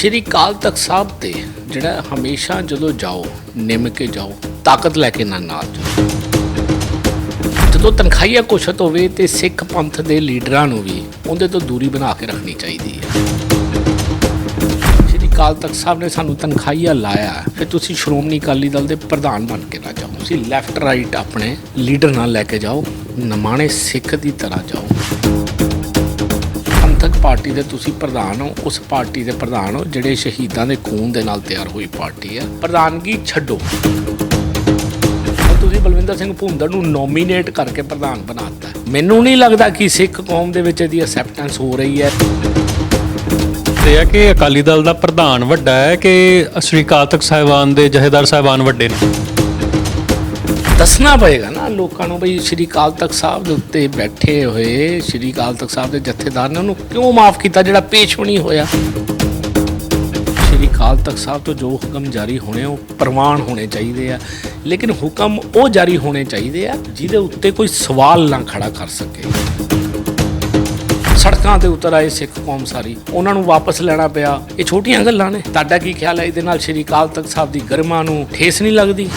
ਸ਼੍ਰੀ ਕਾਲ ਤਖਤ ਸਾਹਿਬ ਤੇ ਜਿਹੜਾ ਹਮੇਸ਼ਾ ਜਦੋਂ ਜਾਓ, ਨਿੰਮ ਕੇ ਜਾਓ, ਤਾਕਤ ਲੈ ਕੇ ਨਾ ਨਾਲ ਜਾਓ। ਜਦੋਂ ਤਨਖਾਹੀਆ ਕੁਸ਼ਤ ਹੋਵੇ ਤੇ ਸਿੱਖ ਪੰਥ ਦੇ ਲੀਡਰਾਂ ਨੂੰ ਵੀ ਉਹਦੇ ਤੋਂ ਦੂਰੀ ਬਣਾ ਕੇ ਰੱਖਣੀ ਚਾਹੀਦੀ ਹੈ। ਸ਼੍ਰੀ ਕਾਲ ਤਖਤ ਸਾਹਿਬ ਨੇ ਸਾਨੂੰ ਤਨਖਾਹੀਆ ਲਾਇਆ ਫਿਰ ਤੁਸੀਂ ਸ਼੍ਰੋਮਣੀ ਅਕਾਲੀ ਦਲ ਦੇ ਪ੍ਰਧਾਨ ਬਣ ਕੇ ਨਾ ਜਾਓ। ਤੁਸੀਂ ਲੈਫਟ ਰਾਈਟ ਆਪਣੇ ਲੀਡਰ ਨਾਲ ਲੈ ਕੇ ਜਾਓ, ਨਮਾਣੇ ਸਿੱਖ ਦੀ ਤਰ੍ਹਾਂ ਜਾਓ। ਪਾਰਟੀ ਦੇ ਤੁਸੀਂ ਪ੍ਰਧਾਨ ਹੋ, ਉਸ ਪਾਰਟੀ ਦੇ ਪ੍ਰਧਾਨ ਹੋ, ਜਿਹੜੇ ਸ਼ਹੀਦਾਂ ਦੇ ਖੂਨ ਦੇ ਨਾਲ ਤਿਆਰ ਹੋਈ ਪਾਰਟੀ ਹੈ। ਪ੍ਰਧਾਨਗੀ ਛੱਡੋ। ਤੁਸੀਂ ਬਲਵਿੰਦਰ ਸਿੰਘ ਭੁੰਦੜ ਨੂੰ ਨੋਮੀਨੇਟ ਕਰਕੇ ਪ੍ਰਧਾਨ ਬਣਾਤਾ ਮੈਨੂੰ ਨਹੀਂ ਲੱਗਦਾ ਕਿ ਸਿੱਖ ਕੌਮ ਦੇ ਵਿੱਚ ਇਹਦੀ ਅਸੈਪਟੈਂਸ ਹੋ ਰਹੀ ਹੈ। ਤੇ ਹੈ ਕਿ ਅਕਾਲੀ ਦਲ ਦਾ ਪ੍ਰਧਾਨ ਵੱਡਾ ਹੈ ਕਿ ਸ੍ਰੀ ਅਕਾਲ ਸਾਹਿਬਾਨ ਦੇ ਜਹੇਦਾਰ ਸਾਹਿਬਾਨ ਵੱਡੇ ਨੇ? ਦੱਸਣਾ ਪਏਗਾ ਨਾ ਲੋਕਾਂ ਨੂੰ ਬਈ ਸ਼੍ਰੀ ਅਕਾਲ ਤਖਤ ਸਾਹਿਬ ਦੇ ਉੱਤੇ ਬੈਠੇ ਹੋਏ, ਸ਼੍ਰੀ ਅਕਾਲ ਤਖਤ ਸਾਹਿਬ ਦੇ ਜਥੇਦਾਰ ਨੇ ਉਹਨੂੰ ਕਿਉਂ ਮਾਫ ਕੀਤਾ ਜਿਹੜਾ ਪੇਸ਼ ਵੀ ਨਹੀਂ ਹੋਇਆ? ਸ਼੍ਰੀ ਅਕਾਲ ਤਖਤ ਸਾਹਿਬ ਤੋਂ ਜੋ ਹੁਕਮ ਜਾਰੀ ਹੋਣੇ ਉਹ ਪ੍ਰਮਾਣ ਹੋਣੇ ਚਾਹੀਦੇ ਆ। ਲੇਕਿਨ ਹੁਕਮ ਉਹ ਜਾਰੀ ਹੋਣੇ ਚਾਹੀਦੇ ਆ ਜਿਹਦੇ ਉੱਤੇ ਕੋਈ ਸਵਾਲ ਨਾ ਖੜਾ ਕਰ ਸਕੇ। ਸੜਕਾਂ ਤੇ ਉਤਰ ਆਏ ਸਿੱਖ ਕੌਮ ਸਾਰੀ, ਉਹਨਾਂ ਨੂੰ ਵਾਪਸ ਲੈਣਾ ਪਿਆ। ਇਹ ਛੋਟੀਆਂ ਗੱਲਾਂ ਨੇ। ਤੁਹਾਡਾ ਕੀ ਖਿਆਲ ਹੈ? ਇਹਦੇ ਨਾਲ ਸ਼੍ਰੀ ਅਕਾਲ ਤਖਤ ਸਾਹਿਬ ਦੀ ਗਰਮਾ ਨੂੰ ਠੇਸ ਨਹੀਂ ਲੱਗਦੀ?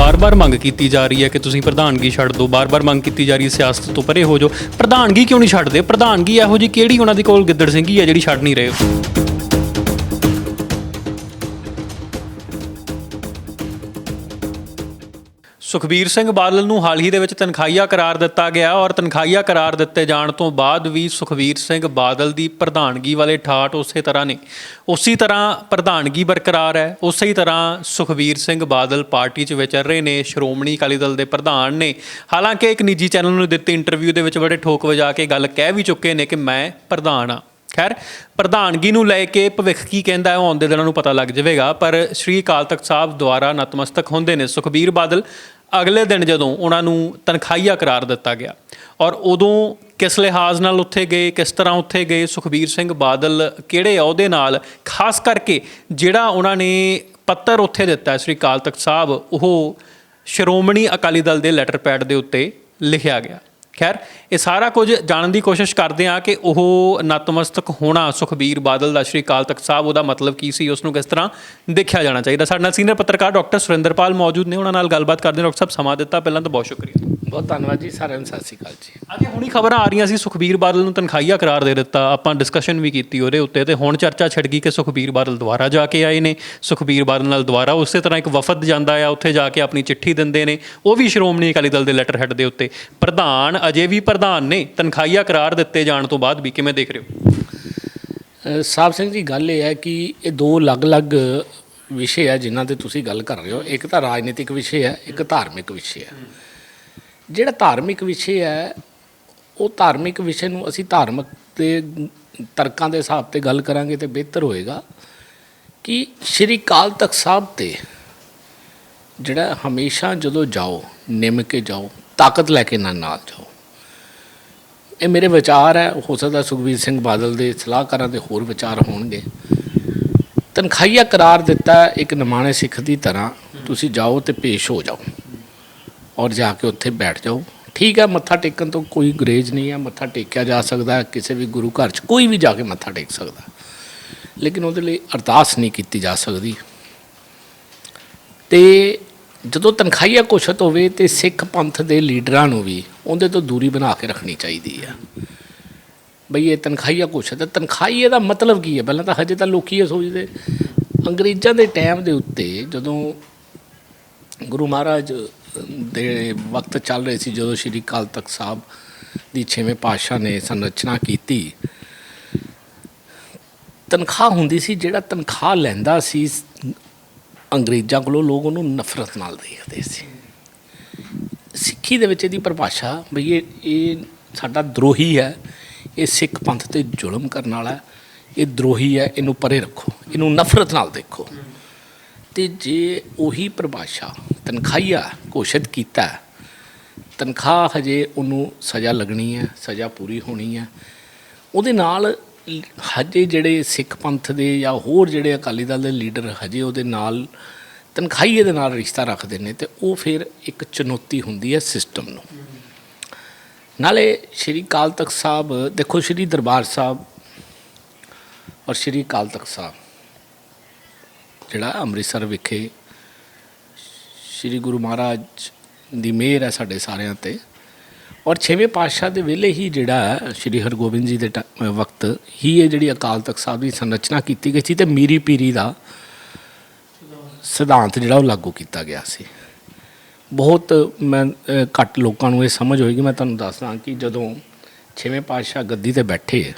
ਬਾਰ-ਬਾਰ ਮੰਗ ਕੀਤੀ ਜਾ ਰਹੀ ਹੈ ਕਿ ਤੁਸੀਂ ਪ੍ਰਧਾਨਗੀ ਛੱਡ ਦਿਓ, ਬਾਰ-ਬਾਰ ਮੰਗ ਕੀਤੀ ਜਾ ਰਹੀ ਹੈ ਸਿਆਸਤ ਤੋਂ ਪਰੇ ਹੋ ਜਾਓ। ਪ੍ਰਧਾਨਗੀ ਕਿਉਂ ਨਹੀਂ ਛੱਡਦੇ? ਪ੍ਰਧਾਨਗੀ ਇਹੋ ਜੀ ਕਿਹੜੀ ਉਹਨਾਂ ਦੇ ਕੋਲ ਗਿੱਦੜ ਸਿੰਘੀ ਹੈ ਜਿਹੜੀ ਛੱਡ ਨਹੀਂ ਰਹੇ? ਸੁਖਬੀਰ ਸਿੰਘ ਬਾਦਲ ਨੂੰ ਹਾਲ ਹੀ ਦੇ ਵਿੱਚ ਤਨਖਾਹੀਆ ਕਰਾਰ ਦਿੱਤਾ ਗਿਆ ਔਰ ਤਨਖਾਹੀਆ ਕਰਾਰ ਦਿੱਤੇ ਜਾਣ ਤੋਂ ਬਾਅਦ ਵੀ ਸੁਖਬੀਰ ਸਿੰਘ ਬਾਦਲ ਦੀ ਪ੍ਰਧਾਨਗੀ ਵਾਲੇ ਠਾਠ ਉਸੇ ਤਰ੍ਹਾਂ ਨੇ। ਉਸੇ ਤਰ੍ਹਾਂ ਪ੍ਰਧਾਨਗੀ ਬਰਕਰਾਰ ਹੈ। ਉਸੇ ਹੀ ਤਰ੍ਹਾਂ ਸੁਖਬੀਰ ਸਿੰਘ ਬਾਦਲ ਪਾਰਟੀ 'ਚ ਵਿਚਰ ਰਹੇ ਨੇ। ਸ਼੍ਰੋਮਣੀ ਅਕਾਲੀ ਦਲ ਦੇ ਪ੍ਰਧਾਨ ਨੇ। ਹਾਲਾਂਕਿ ਇੱਕ ਨਿੱਜੀ ਚੈਨਲ ਨੂੰ ਦਿੱਤੀ ਇੰਟਰਵਿਊ ਦੇ ਵਿੱਚ ਬੜੇ ਠੋਕ ਵਜਾ ਕੇ ਗੱਲ ਕਹਿ ਵੀ ਚੁੱਕੇ ਨੇ ਕਿ ਮੈਂ ਪ੍ਰਧਾਨ ਆ ਖੈਰ, ਪ੍ਰਧਾਨਗੀ ਨੂੰ ਲੈ ਕੇ ਭਵਿੱਖ ਕੀ ਕਹਿੰਦਾ ਹੈ ਉਹ ਆਉਂਦੇ ਦਿਨਾਂ ਨੂੰ ਪਤਾ ਲੱਗ ਜਾਵੇਗਾ, ਪਰ ਸ਼੍ਰੀ ਅਕਾਲ ਤਖਤ ਸਾਹਿਬ ਦੁਆਰਾ ਨਤਮਸਤਕ ਹੁੰਦੇ ਨੇ ਸੁਖਬੀਰ ਬਾਦਲ। ਅਗਲੇ ਦਿਨ ਜਦੋਂ ਉਹਨਾਂ ਨੂੰ ਤਨਖਾਹੀਆ ਕਰਾਰ ਦਿੱਤਾ ਗਿਆ ਔਰ ਉਦੋਂ ਕਿਸ ਲਿਹਾਜ਼ ਨਾਲ ਉੱਥੇ ਗਏ, ਕਿਸ ਤਰ੍ਹਾਂ ਉੱਥੇ ਗਏ, ਸੁਖਬੀਰ ਸਿੰਘ ਬਾਦਲ ਕਿਹੜੇ ਅਹੁਦੇ ਨਾਲ, ਖਾਸ ਕਰਕੇ ਜਿਹੜਾ ਉਹਨਾਂ ਨੇ ਪੱਤਰ ਉੱਥੇ ਦਿੱਤਾ ਸ੍ਰੀ ਅਕਾਲ ਤਖਤ ਸਾਹਿਬ, ਉਹ ਸ਼੍ਰੋਮਣੀ ਅਕਾਲੀ ਦਲ ਦੇ ਲੈਟਰ ਪੈਡ ਦੇ ਉੱਤੇ ਲਿਖਿਆ ਗਿਆ। ਖੈਰ, ਇਹ ਸਾਰਾ ਕੁਝ ਜਾਣਨ ਦੀ ਕੋਸ਼ਿਸ਼ ਕਰਦੇ ਆ ਕਿ ਉਹ ਨਤਮਸਤਕ ਹੋਣਾ ਸੁਖਬੀਰ ਬਾਦਲ ਦਾ ਸ਼੍ਰੀ ਅਕਾਲ ਤਖਤ ਸਾਹਿਬ, ਉਹਦਾ ਮਤਲਬ ਕੀ ਸੀ ਉਸ ਨੂੰ ਕਿਸ ਤਰ੍ਹਾਂ ਦੇਖਿਆ ਜਾਣਾ ਚਾਹੀਦਾ। ਸਾਡੇ ਨਾਲ ਸੀਨੀਅਰ ਪੱਤਰਕਾਰ ਡਾਕਟਰ ਸੁਰਿੰਦਰਪਾਲ ਮੌਜੂਦ ਨੇ, ਉਹਨਾਂ ਨਾਲ ਗੱਲਬਾਤ ਕਰਦੇ ਹਾਂ। ਡਾਕਟਰ ਸਾਹਿਬ, ਸਮਾਂ ਦਿੱਤਾ, ਪਹਿਲਾਂ ਤਾਂ ਬਹੁਤ ਸ਼ੁਕਰੀਆ। ਬਹੁਤ ਧੰਨਵਾਦ ਜੀ ਸਾਰਿਆਂ ਨੂੰ ਸਤਿ ਸ਼੍ਰੀ ਅਕਾਲ ਜੀ। ਅੱਜ ਹੁਣੀ ਖਬਰਾਂ ਆ ਰਹੀਆਂ ਸੀ ਸੁਖਬੀਰ ਬਾਦਲ ਨੂੰ ਤਨਖਾਹੀਆ ਕਰਾਰ ਦੇ ਦਿੱਤਾ। ਆਪਾਂ ਡਿਸਕਸ਼ਨ ਵੀ ਕੀਤੀ ਉਹਦੇ ਉੱਤੇ ਤੇ ਹੁਣ ਚਰਚਾ ਛਿੜ ਗਈ ਕਿ ਸੁਖਬੀਰ ਬਾਦਲ ਦੁਬਾਰਾ ਜਾ ਕੇ ਆਏ ਨੇ। ਸੁਖਬੀਰ ਬਾਦਲ ਨਾਲ ਦੁਬਾਰਾ ਉਸੇ ਤਰ੍ਹਾਂ ਇੱਕ ਵਫਦ ਜਾਂਦਾ ਆ ਉੱਥੇ ਜਾ ਕੇ ਆਪਣੀ ਚਿੱਠੀ ਦਿੰਦੇ ਨੇ। ਉਹ ਵੀ ਸ਼੍ਰੋਮਣੀ ਅਕਾਲੀ ਦਲ ਦੇ ਲੈਟਰ ਹੈਡ ਦੇ ਉੱਤੇ। ਪ੍ਰਧਾਨ ਅਜੇ ਵੀ ਪ੍ਰਧਾਨ ਨੇ ਤਨਖਾਹੀਆ ਕਰਾਰ ਦਿੱਤੇ ਜਾਣ ਤੋਂ ਬਾਅਦ ਵੀ। ਕਿਵੇਂ ਦੇਖ ਰਹੇ ਹੋ? ਸਾਹਿਬ ਸਿੰਘ ਜੀ ਗੱਲ ਇਹ ਹੈ ਕਿ ਇਹ ਦੋ ਅਲੱਗ-ਅਲੱਗ ਵਿਸ਼ੇ ਆ ਜਿਨ੍ਹਾਂ ਤੇ ਤੁਸੀਂ ਗੱਲ ਕਰ ਰਹੇ ਹੋ। ਇੱਕ ਤਾਂ ਰਾਜਨੀਤਿਕ ਵਿਸ਼ੇ ਹੈ ਇੱਕ ਧਾਰਮਿਕ ਵਿਸ਼ੇ ਹੈ ਜਿਹੜਾ ਧਾਰਮਿਕ ਵਿਸ਼ੇ ਹੈ, ਉਹ ਧਾਰਮਿਕ ਵਿਸ਼ੇ ਨੂੰ ਅਸੀਂ ਧਾਰਮਿਕ ਦੇ ਤਰਕਾਂ ਦੇ ਹਿਸਾਬ ਤੇ ਗੱਲ ਕਰਾਂਗੇ ਤੇ ਬਿਹਤਰ ਹੋਏਗਾ ਕਿ ਸ਼੍ਰੀ ਕਾਲ ਤਖਤ ਸਾਹਿਬ ਤੇ ਜਿਹੜਾ ਹਮੇਸ਼ਾ ਜਦੋਂ ਜਾਓ, ਨਿਮ ਕੇ ਜਾਓ, ਤਾਕਤ ਲੈ ਕੇ ਨਾ ਨਾਲ ਜਾਓ। ਇਹ ਮੇਰੇ ਵਿਚਾਰ ਹੈ, ਹੋ ਸਕਦਾ ਸੁਖਬੀਰ ਸਿੰਘ ਬਾਦਲ ਦੇ ਸਲਾਹਕਾਰਾਂ ਦੇ ਹੋਰ ਵਿਚਾਰ ਹੋਣਗੇ। ਤਨਖਾਹੀਆ ਕਰਾਰ ਦਿੱਤਾ ਇੱਕ ਨਿਮਾਣੇ ਸਿੱਖ ਦੀ ਤਰ੍ਹਾਂ, ਤੁਸੀਂ ਜਾਓ ਤੇ ਪੇਸ਼ ਹੋ ਜਾਓ। ਔਰ ਜਾ ਕੇ ਉੱਥੇ ਬੈਠ ਜਾਓ। ਠੀਕ ਹੈ, ਮੱਥਾ ਟੇਕਣ ਤੋਂ ਕੋਈ ਗੁਰੇਜ਼ ਨਹੀਂ ਹੈ, ਮੱਥਾ ਟੇਕਿਆ ਜਾ ਸਕਦਾ ਹੈ, ਕਿਸੇ ਵੀ ਗੁਰੂ ਘਰ 'ਚ ਕੋਈ ਵੀ ਜਾ ਕੇ ਮੱਥਾ ਟੇਕ ਸਕਦਾ ਲੇਕਿਨ ਉਹਦੇ ਲਈ ਅਰਦਾਸ ਨਹੀਂ ਕੀਤੀ ਜਾ ਸਕਦੀ। ਤੇ ਜਦੋਂ ਤਨਖਾਹੀਆ ਕੁਸ਼ਤ ਹੋਵੇ ਤੇ ਸਿੱਖ ਪੰਥ ਦੇ ਲੀਡਰਾਂ ਨੂੰ ਵੀ ਉਹਦੇ ਤੋਂ ਦੂਰੀ ਬਣਾ ਕੇ ਰੱਖਣੀ ਚਾਹੀਦੀ ਆ ਬਈ ਇਹ ਤਨਖਾਹੀਆ ਕੁਸ਼ਤ ਹੈ। ਤਨਖਾਹੀਏ ਦਾ ਮਤਲਬ ਕੀ ਹੈ? ਪਹਿਲਾਂ ਤਾਂ ਹਜੇ ਤਾਂ ਲੋਕੀ ਇਹ ਸੋਚਦੇ। ਅੰਗਰੇਜ਼ਾਂ ਦੇ ਟਾਈਮ ਦੇ ਉੱਤੇ ਜਦੋਂ ਗੁਰੂ ਮਹਾਰਾਜ ਦੇ ਵਕਤ ਚੱਲ ਰਹੇ ਸੀ ਜਦੋਂ ਸ਼੍ਰੀ ਅਕਾਲ ਤਖਤ ਸਾਹਿਬ ਦੀ ਛੇਵੇਂ ਪਾਤਸ਼ਾਹ ਨੇ ਸੰਰਚਨਾ ਕੀਤੀ। ਤਨਖਾਹ ਹੁੰਦੀ ਸੀ ਜਿਹੜਾ ਤਨਖਾਹ ਲੈਂਦਾ ਸੀ ਅੰਗਰੇਜ਼ਾਂ ਕੋਲੋਂ ਲੋਕ ਉਹਨੂੰ ਨਫ਼ਰਤ ਨਾਲ ਦੇਖਦੇ ਸੀ। ਸਿੱਖੀ ਦੇ ਵਿੱਚ ਇਹਦੀ ਪਰਿਭਾਸ਼ਾ ਵੀ ਇਹ ਇਹ ਸਾਡਾ ਦਰੋਹੀ ਹੈ ਇਹ ਸਿੱਖ ਪੰਥ ਤੇ ਜ਼ੁਲਮ ਕਰਨ ਵਾਲਾ ਹੈ, ਇਹ ਦਰੋਹੀ ਹੈ ਇਹਨੂੰ ਪਰੇ ਰੱਖੋ ਇਹਨੂੰ ਨਫ਼ਰਤ ਨਾਲ ਦੇਖੋ। ਤੇ ਜੇ ਉਹੀ ਪਰਿਭਾਸ਼ਾ ਤਨਖਾਹੀਆ ਘੋਸ਼ਿਤ ਕੀਤਾ, ਤਨਖਾਹ ਹਜੇ ਉਹਨੂੰ ਸਜ਼ਾ ਲੱਗਣੀ ਹੈ, ਸਜ਼ਾ ਪੂਰੀ ਹੋਣੀ ਹੈ। ਉਹਦੇ ਨਾਲ ਹਜੇ ਜਿਹੜੇ ਸਿੱਖ ਪੰਥ ਦੇ ਜਾਂ ਹੋਰ ਜਿਹੜੇ ਅਕਾਲੀ ਦਲ ਦੇ ਲੀਡਰ ਹਜੇ ਉਹਦੇ ਨਾਲ ਤਨਖਾਹੀਏ ਦੇ ਨਾਲ ਰਿਸ਼ਤਾ ਰੱਖਦੇ ਨੇ ਤੇ ਉਹ ਫਿਰ ਇੱਕ ਚੁਣੌਤੀ ਹੁੰਦੀ ਹੈ ਸਿਸਟਮ ਨੂੰ। ਨਾਲੇ ਸ਼੍ਰੀ ਕਾਲ ਤਖਤ ਸਾਹਿਬ, ਦੇਖੋ ਸ਼੍ਰੀ ਦਰਬਾਰ ਸਾਹਿਬ ਔਰ ਸ਼੍ਰੀ ਅਕਾਲ ਤਖਤ ਸਾਹਿਬ ਜਿਹੜਾ ਅੰਮ੍ਰਿਤਸਰ ਵਿਖੇ ਸ਼੍ਰੀ ਗੁਰੂ ਮਹਾਰਾਜ ਦੀ ਮਿਹਰ ਹੈ ਸਾਡੇ ਸਾਰਿਆਂ ਤੇ। ਔਰ ਛੇਵੇਂ ਪਾਤਸ਼ਾਹ ਦੇ ਵੇਲੇ ਹੀ ਜਿਹੜਾ ਸ਼੍ਰੀ ਹਰਗੋਬਿੰਦ ਜੀ ਦੇ ਟ- ਵਕਤ ਹੀ ਇਹ ਜਿਹੜੀ ਅਕਾਲ ਤਖਤ ਸਾਹਿਬ ਦੀ ਸੰਰਚਨਾ ਕੀਤੀ ਗਈ ਸੀ ਤੇ ਮੀਰੀ ਪੀਰੀ ਦਾ ਸਿਧਾਂਤ ਜਿਹੜਾ ਉਹ ਲਾਗੂ ਕੀਤਾ ਗਿਆ ਸੀ। ਬਹੁਤ ਮੈਂ ਘੱਟ ਲੋਕਾਂ ਨੂੰ ਇਹ ਸਮਝ ਹੋਏਗੀ, ਮੈਂ ਤੁਹਾਨੂੰ ਦੱਸਦਾ ਕਿ ਜਦੋਂ ਛੇਵੇਂ ਪਾਤਸ਼ਾਹ ਗੱਦੀ ਤੇ ਬੈਠੇ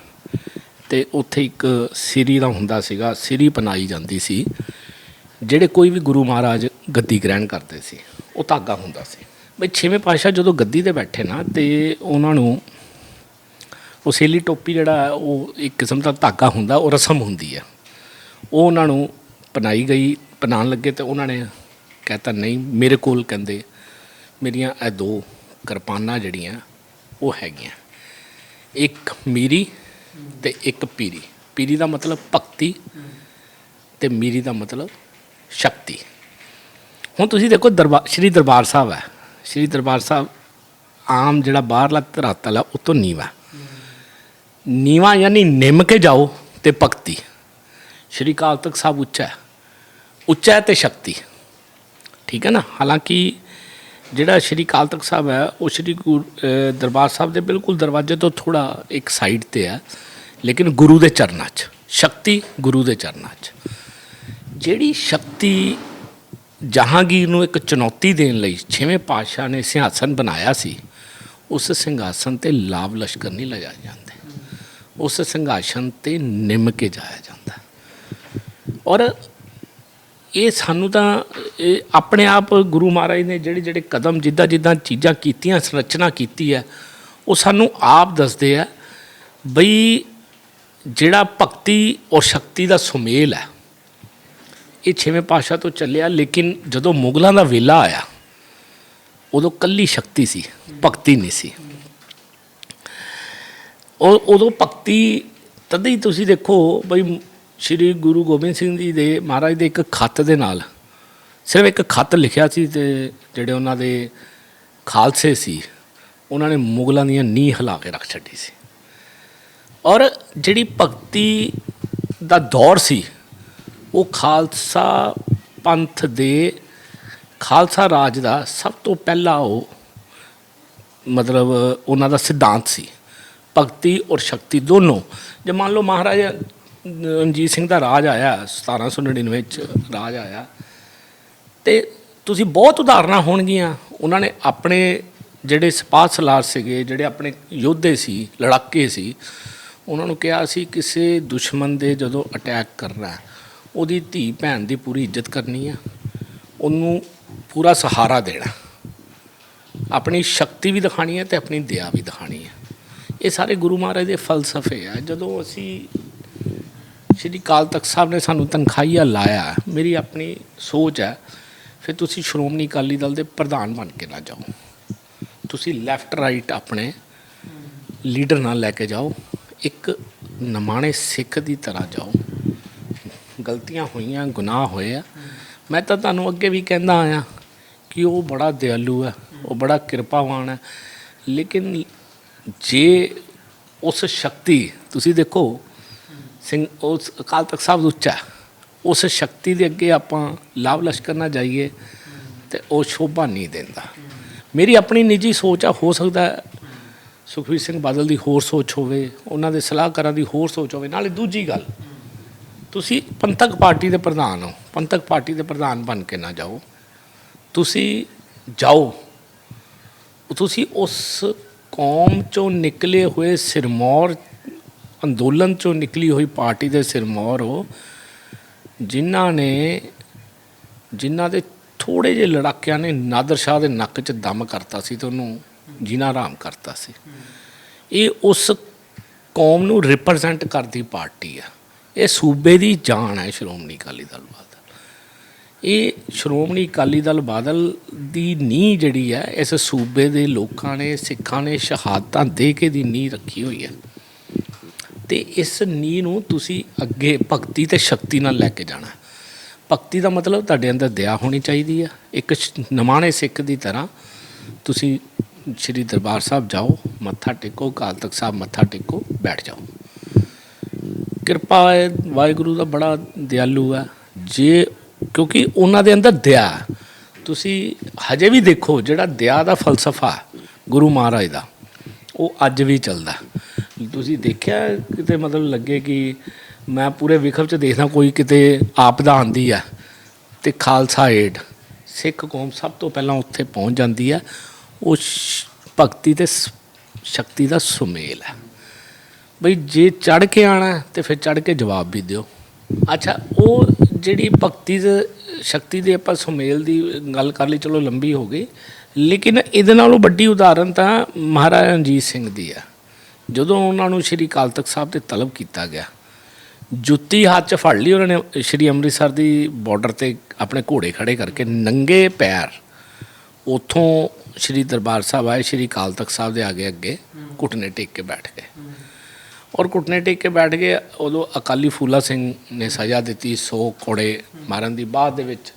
ਤੇ ਉੱਥੇ ਇੱਕ ਸਿਰੀ ਦਾ ਹੁੰਦਾ ਸੀਗਾ, ਸਿਰੀ ਪਨਾਈ ਜਾਂਦੀ ਸੀ। ਜਿਹੜੇ ਕੋਈ ਵੀ ਗੁਰੂ ਮਹਾਰਾਜ ਗੱਦੀ ਗ੍ਰਹਿਣ ਕਰਦੇ ਸੀ ਉਹ ਧਾਗਾ ਹੁੰਦਾ ਸੀ। ਬਈ ਛੇਵੇਂ ਪਾਤਸ਼ਾਹ ਜਦੋਂ ਗੱਦੀ ਤੇ ਬੈਠੇ ਨਾ ਤੇ ਉਹਨਾਂ ਨੂੰ ਉਹ ਸੇਲੀ ਟੋਪੀ ਜਿਹੜਾ ਹੈ, ਉਹ ਇੱਕ ਕਿਸਮ ਦਾ ਧਾਗਾ ਹੁੰਦਾ ਉਹ ਰਸਮ ਹੁੰਦੀ ਹੈ। ਉਹ ਉਹਨਾਂ ਨੂੰ ਪਨਾਈ ਗਈ ਪਨਾਣ ਲੱਗੇ ਤੇ ਉਹਨਾਂ ਨੇ ਕਹਤਾ ਨਹੀਂ ਮੇਰੇ ਕੋਲ ਕਹਿੰਦੇ ਮੇਰੀਆਂ ਇਹ ਦੋ ਕਿਰਪਾਨਾਂ ਜਿਹੜੀਆਂ ਉਹ ਹੈਗੀਆਂ। ਇੱਕ ਮੀਰੀ ਤੇ ਇੱਕ ਪੀਰੀ। ਪੀਰੀ ਦਾ ਮਤਲਬ ਭਗਤੀ ਤੇ ਮੀਰੀ ਦਾ ਮਤਲਬ ਸ਼ਕਤੀ। ਹੁਣ ਤੁਸੀਂ ਦੇਖੋ ਦਰਬਾਰ ਸ਼੍ਰੀ ਦਰਬਾਰ ਸਾਹਿਬ ਹੈ। ਸ਼੍ਰੀ ਦਰਬਾਰ ਸਾਹਿਬ ਆਮ ਜਿਹੜਾ ਬਾਹਰਲਾ ਧਰਾਤਲ ਹੈ, ਉਹ ਤੋਂ ਨੀਵਾ ਨੀਵਾ ਯਾਨੀ ਨਿੰਮ ਕੇ ਜਾਓ ਤੇ ਭਗਤੀ। ਸ਼੍ਰੀ ਕਾਲ ਤਖਤ ਸਾਹਿਬ ਉੱਚਾ ਹੈ। ਉੱਚਾ ਹੈ ਤੇ ਸ਼ਕਤੀ। ਠੀਕ ਹੈ ਨਾ? ਹਾਲਾਂਕਿ ਜਿਹੜਾ ਸ਼੍ਰੀ ਕਾਲ ਤਖਤ ਸਾਹਿਬ ਹੈ, ਉਹ ਸ਼੍ਰੀ ਗੁਰੂ ਦਰਬਾਰ ਸਾਹਿਬ ਦੇ ਬਿਲਕੁਲ ਦਰਵਾਜ਼ੇ ਤੋਂ ਥੋੜਾ ਇੱਕ ਸਾਈਡ ਤੇ ਹੈ। ਲੇਕਿਨ ਗੁਰੂ ਦੇ ਚਰਨਾਂ 'ਚ, ਸ਼ਕਤੀ ਗੁਰੂ ਦੇ ਚਰਨਾਂ 'ਚ। ਜਿਹੜੀ ਸ਼ਕਤੀ ਜਹਾਂਗੀਰ ਨੂੰ ਇੱਕ ਚੁਣੌਤੀ ਦੇਣ ਲਈ ਛੇਵੇਂ ਪਾਤਸ਼ਾਹ ਨੇ ਸਿੰਘਾਸਨ ਬਣਾਇਆ ਸੀ, ਉਸ ਸਿੰਘਾਸਨ ਤੇ ਲਾਭ ਲਸ਼ਕਰ ਨਹੀਂ ਲਜਾਏ ਜਾਂਦੇ। ਉਸ ਸਿੰਘਾਸਨ ਤੇ ਨਿੰਮ ਕੇ ਜਾਇਆ ਜਾਂਦਾ। ਔਰ ਇਹ ਸਾਨੂੰ ਤਾਂ, ਇਹ ਆਪਣੇ ਆਪ ਗੁਰੂ ਮਹਾਰਾਜ ਨੇ ਜਿਹੜੇ ਜਿਹੜੇ ਕਦਮ ਜਿੱਦਾਂ ਜਿੱਦਾਂ ਚੀਜ਼ਾਂ ਕੀਤੀਆਂ, ਸੰਰਚਨਾ ਕੀਤੀ ਹੈ, ਉਹ ਸਾਨੂੰ ਆਪ ਦੱਸਦੇ ਆ ਬਈ ਜਿਹੜਾ ਭਗਤੀ ਔਰ ਸ਼ਕਤੀ ਦਾ ਸੁਮੇਲ ਹੈ ਇਹ ਛੇਵੇਂ ਪਾਤਸ਼ਾਹ ਤੋਂ ਚੱਲਿਆ, ਲੇਕਿਨ ਜਦੋਂ ਮੁਗਲਾਂ ਦਾ ਵੇਲਾ ਆਇਆ, ਉਦੋਂ ਕੱਲੀ ਸ਼ਕਤੀ ਸੀ, ਭਗਤੀ ਨਹੀਂ ਸੀ। ਉਹ ਉਦੋਂ ਭਗਤੀ, ਤਦ ਹੀ ਤੁਸੀਂ ਦੇਖੋ ਬਈ ਸ੍ਰੀ ਗੁਰੂ ਗੋਬਿੰਦ ਸਿੰਘ ਜੀ ਦੇ, ਮਹਾਰਾਜ ਦੇ ਇੱਕ ਖੱਤ ਦੇ ਨਾਲ, ਸਿਰਫ ਇੱਕ ਖੱਤ ਲਿਖਿਆ ਸੀ ਤੇ ਜਿਹੜੇ ਉਹਨਾਂ ਦੇ ਖਾਲਸੇ ਸੀ, ਉਹਨਾਂ ਨੇ ਮੁਗਲਾਂ ਦੀਆਂ ਨੀਂਹ ਹਿਲਾ ਕੇ ਰੱਖ ਛੱਡੀ ਸੀ। ਔਰ ਜਿਹੜੀ ਭਗਤੀ ਦਾ ਦੌਰ ਸੀ ਉਹ ਖਾਲਸਾ ਪੰਥ ਦੇ ਖਾਲਸਾ ਰਾਜ ਦਾ ਸਭ ਤੋਂ ਪਹਿਲਾ ਉਹ ਮਤਲਬ ਉਹਨਾਂ ਦਾ ਸਿਧਾਂਤ ਸੀ, ਭਗਤੀ ਔਰ ਸ਼ਕਤੀ ਦੋਨੋਂ। ਜੇ ਮੰਨ ਲਓ ਮਹਾਰਾਜਾ ਰਣਜੀਤ ਸਿੰਘ ਦਾ ਰਾਜ ਆਇਆ 1799 ਵਿੱਚ ਰਾਜ ਆਇਆ, ਤੇ ਤੁਸੀਂ ਬਹੁਤ ਉਦਾਹਰਨਾਂ ਹੋਣਗੀਆਂ। ਉਹਨਾਂ ਨੇ ਆਪਣੇ ਜਿਹੜੇ ਸਿਪਾਹ ਸਲਾਰ ਸੀਗੇ, ਜਿਹੜੇ ਆਪਣੇ ਯੋਧੇ ਸੀ, ਲੜਾਕੇ ਸੀ, ਉਹਨਾਂ ਨੂੰ ਕਿਹਾ ਸੀ, ਕਿਸੇ ਦੁਸ਼ਮਣ ਦੇ ਜਦੋਂ ਅਟੈਕ ਕਰਨਾ ਉਹਦੀ ਧੀ ਭੈਣ ਦੀ ਪੂਰੀ ਇੱਜ਼ਤ ਕਰਨੀ ਆ, ਉਹਨੂੰ ਪੂਰਾ ਸਹਾਰਾ ਦੇਣਾ। ਆਪਣੀ ਸ਼ਕਤੀ ਵੀ ਦਿਖਾਣੀ ਹੈ ਤੇ ਆਪਣੀ ਦਇਆ ਵੀ ਦਿਖਾਣੀ ਹੈ ਇਹ ਸਾਰੇ ਗੁਰੂ ਮਹਾਰਾਜ ਦੇ ਫਲਸਫੇ ਆ। ਜਦੋਂ ਅਸੀਂ ਸ਼੍ਰੀ ਕਾਲ ਤਖਤ ਸਾਹਿਬ ਨੇ ਸਾਨੂੰ ਤਨਖਾਹੀਆ ਲਾਇਆ, ਮੇਰੀ ਆਪਣੀ ਸੋਚ ਹੈ ਫਿਰ ਤੁਸੀਂ ਸ਼੍ਰੋਮਣੀ ਅਕਾਲੀ ਦਲ ਦੇ ਪ੍ਰਧਾਨ ਬਣ ਕੇ ਨਾ ਜਾਓ। ਤੁਸੀਂ ਲੈਫਟ ਰਾਈਟ ਆਪਣੇ ਲੀਡਰ ਨਾਲ ਲੈ ਕੇ ਜਾਓ। ਇੱਕ ਨਮਾਣੇ ਸਿੱਖ ਦੀ ਤਰ੍ਹਾਂ ਜਾਓ। ਗਲਤੀਆਂ ਹੋਈਆਂ, ਗੁਨਾਹ ਹੋਏ ਆ। ਮੈਂ ਤਾਂ ਤੁਹਾਨੂੰ ਅੱਗੇ ਵੀ ਕਹਿੰਦਾ ਆਇਆ ਕਿ ਉਹ ਬੜਾ ਦਿਆਲੂ ਹੈ ਉਹ ਬੜਾ ਕਿਰਪਾਵਾਨ ਹੈ ਲੇਕਿਨ ਜੇ ਉਸ ਸ਼ਕਤੀ, ਤੁਸੀਂ ਦੇਖੋ, ਸਿੰਘ ਉਸ ਅਕਾਲ ਤਖਤ ਸਾਹਿਬ ਉੱਚਾ, ਉਸ ਸ਼ਕਤੀ ਦੇ ਅੱਗੇ ਆਪਾਂ ਲਾਭ ਲਸ਼ਕਰ ਨਾ ਜਾਈਏ, ਤੇ ਉਹ ਸ਼ੋਭਾ ਨਹੀਂ ਦਿੰਦਾ। ਮੇਰੀ ਆਪਣੀ ਨਿੱਜੀ ਸੋਚ ਆ, ਹੋ ਸਕਦਾ ਹੈ ਸੁਖਵੀਰ ਸਿੰਘ ਬਾਦਲ ਦੀ ਹੋਰ ਸੋਚ ਹੋਵੇ, ਉਹਨਾਂ ਦੇ ਸਲਾਹਕਾਰਾਂ ਦੀ ਹੋਰ ਸੋਚ ਹੋਵੇ, ਨਾਲੇ ਦੂਜੀ ਗੱਲ ਤੁਸੀਂ ਪੰਥਕ ਪਾਰਟੀ ਦੇ ਪ੍ਰਧਾਨ ਹੋ, ਪੰਥਕ ਪਾਰਟੀ ਦੇ ਪ੍ਰਧਾਨ ਬਣ ਕੇ ਨਾ ਜਾਓ। ਤੁਸੀਂ ਜਾਓ। ਤੁਸੀਂ ਉਸ ਕੌਮ ਚੋਂ ਨਿਕਲੇ ਹੋਏ ਸਿਰਮੌਰ, ਅੰਦੋਲਨ ਚੋਂ ਨਿਕਲੀ ਹੋਈ ਪਾਰਟੀ ਦੇ ਸਿਰਮੌਰ ਹੋ, ਜਿਨ੍ਹਾਂ ਨੇ, ਜਿਨ੍ਹਾਂ ਦੇ ਥੋੜੇ ਜਿਹੇ ਲੜਾਕਿਆਂ ਨੇ ਨਾਦਰ ਸ਼ਾਹ ਦੇ ਨੱਕ 'ਚ ਦਮ ਕਰਤਾ ਸੀ ਤੇ ਉਹਨੂੰ ਜੀਣਾ ਆਰਾਮ ਕਰਤਾ ਸੀ। ਇਹ ਉਸ ਕੌਮ ਨੂੰ ਰਿਪਰੈਜ਼ੈਂਟ ਕਰਦੀ ਪਾਰਟੀ ਆ। ਇਹ ਸੂਬੇ ਦੀ ਜਾਨ ਹੈ ਸ਼੍ਰੋਮਣੀ ਅਕਾਲੀ ਦਲ ਬਾਦਲ। ਇਹ ਸ਼੍ਰੋਮਣੀ ਅਕਾਲੀ ਦਲ ਬਾਦਲ ਦੀ ਨੀਂਹ ਜਿਹੜੀ ਹੈ, ਇਸ ਸੂਬੇ ਦੇ ਲੋਕਾਂ ਨੇ, ਸਿੱਖਾਂ ਨੇ ਸ਼ਹਾਦਤਾਂ ਦੇ ਕੇ ਦੀ ਨੀਂਹ ਰੱਖੀ ਹੋਈ ਹੈ। ਤੇ ਇਸ ਨੀਂਹ ਨੂੰ ਤੁਸੀਂ ਅੱਗੇ ਭਗਤੀ ਤੇ ਸ਼ਕਤੀ ਨਾਲ ਲੈ ਕੇ ਜਾਣਾ ਭਗਤੀ ਦਾ ਮਤਲਬ ਤੁਹਾਡੇ ਅੰਦਰ ਦਇਆ ਹੋਣੀ ਚਾਹੀਦੀ ਹੈ। ਇੱਕ ਨਮਾਣੇ ਸਿੱਖ ਦੀ ਤਰ੍ਹਾਂ ਤੁਸੀਂ ਸ੍ਰੀ ਦਰਬਾਰ ਸਾਹਿਬ ਜਾਓ, ਮੱਥਾ ਟੇਕੋ ਕਾਲ ਤਖਤ ਸਾਹਿਬ ਮੱਥਾ ਟੇਕੋ, ਬੈਠ ਜਾਓ। ਕਿਰਪਾ ਹੈ, ਵਾਹਿਗੁਰੂ ਦਾ ਬੜਾ ਦਿਆਲੂ ਹੈ। ਜੇ, ਕਿਉਂਕਿ ਉਹਨਾਂ ਦੇ ਅੰਦਰ ਦਇਆ ਤੁਸੀਂ ਹਜੇ ਵੀ ਦੇਖੋ ਜਿਹੜਾ ਦਇਆ ਦਾ ਫਲਸਫਾ ਗੁਰੂ ਮਹਾਰਾਜ ਦਾ, ਉਹ ਅੱਜ ਵੀ ਚੱਲਦਾ ਤੁਸੀਂ ਦੇਖਿਆ ਕਿਤੇ ਮਤਲਬ ਲੱਗੇ ਕਿ ਮੈਂ ਪੂਰੇ ਵਿਖਵ ਚ ਦੇਖਦਾ ਕੋਈ ਕਿਤੇ ਆਪਦਾ ਆਂਦੀ ਆ ਤੇ ਖਾਲਸਾ ਏਡ, ਸਿੱਖ ਕੌਮ ਸਭ ਤੋਂ ਪਹਿਲਾਂ ਉੱਥੇ ਪਹੁੰਚ ਜਾਂਦੀ ਆ ਉਹ ਸ਼- ਭਗਤੀ ਤੇ ਸ਼ਕਤੀ ਦਾ ਸੁਮੇਲ ਹੈ। ਬਈ ਜੇ ਚੜ ਕੇ ਆਣਾ ਹੈ, ਤੇ ਫਿਰ ਚੜ ਕੇ ਜਵਾਬ ਵੀ ਦਿਓ। ਅੱਛਾ, ਉਹ ਜਿਹੜੀ ਭਗਤੀ ਦੇ ਸ਼ਕਤੀ ਦੇ ਆਪਾਂ ਸੁਮੇਲ ਦੀ ਗੱਲ ਕਰ ਲਈ, ਚਲੋ ਲੰਬੀ ਹੋ ਗਈ। ਲੇਕਿਨ ਇਹਦੇ ਨਾਲੋਂ ਵੱਡੀ ਉਦਾਹਰਨ ਤਾਂ ਮਹਾਰਾਜਾ ਰਣਜੀਤ ਸਿੰਘ ਦੀ ਆ ਜਦੋਂ ਉਹਨਾਂ ਨੂੰ ਸ਼੍ਰੀ ਅਕਾਲ ਤਖਤ ਸਾਹਿਬ ਤੇ ਤਲਬ ਕੀਤਾ ਗਿਆ, ਜੁੱਤੀ ਹੱਥ 'ਚ ਫੜ ਲਈ ਉਹਨਾਂ ਨੇ, ਸ਼੍ਰੀ ਅੰਮ੍ਰਿਤਸਰ ਦੀ ਬਾਰਡਰ ਤੇ ਆਪਣੇ ਘੋੜੇ ਖੜੇ ਕਰਕੇ ਨੰਗੇ ਪੈਰ ਉਥੋਂ ਸ਼੍ਰੀ ਦਰਬਾਰ ਸਾਹਿਬ ਆਏ, ਸ਼੍ਰੀ ਅਕਾਲ ਤਖਤ ਸਾਹਿਬ ਦੇ ਆਗੇ ਅੱਗੇ ਘੁਟਨੇ ਟੇਕ ਕੇ ਬੈਠ ਗਏ। ਔਰ ਘੁਟਨੇ ਟੇਕ ਕੇ ਬੈਠ ਗਏ। ਉਦੋਂ ਅਕਾਲੀ ਫੂਲਾ ਸਿੰਘ ਨੇ ਸਜ਼ਾ ਦਿੱਤੀ 100 ਕੋੜੇ ਮਾਰਨ ਦੀ। ਬਾਅਦ ਦੇ ਵਿੱਚ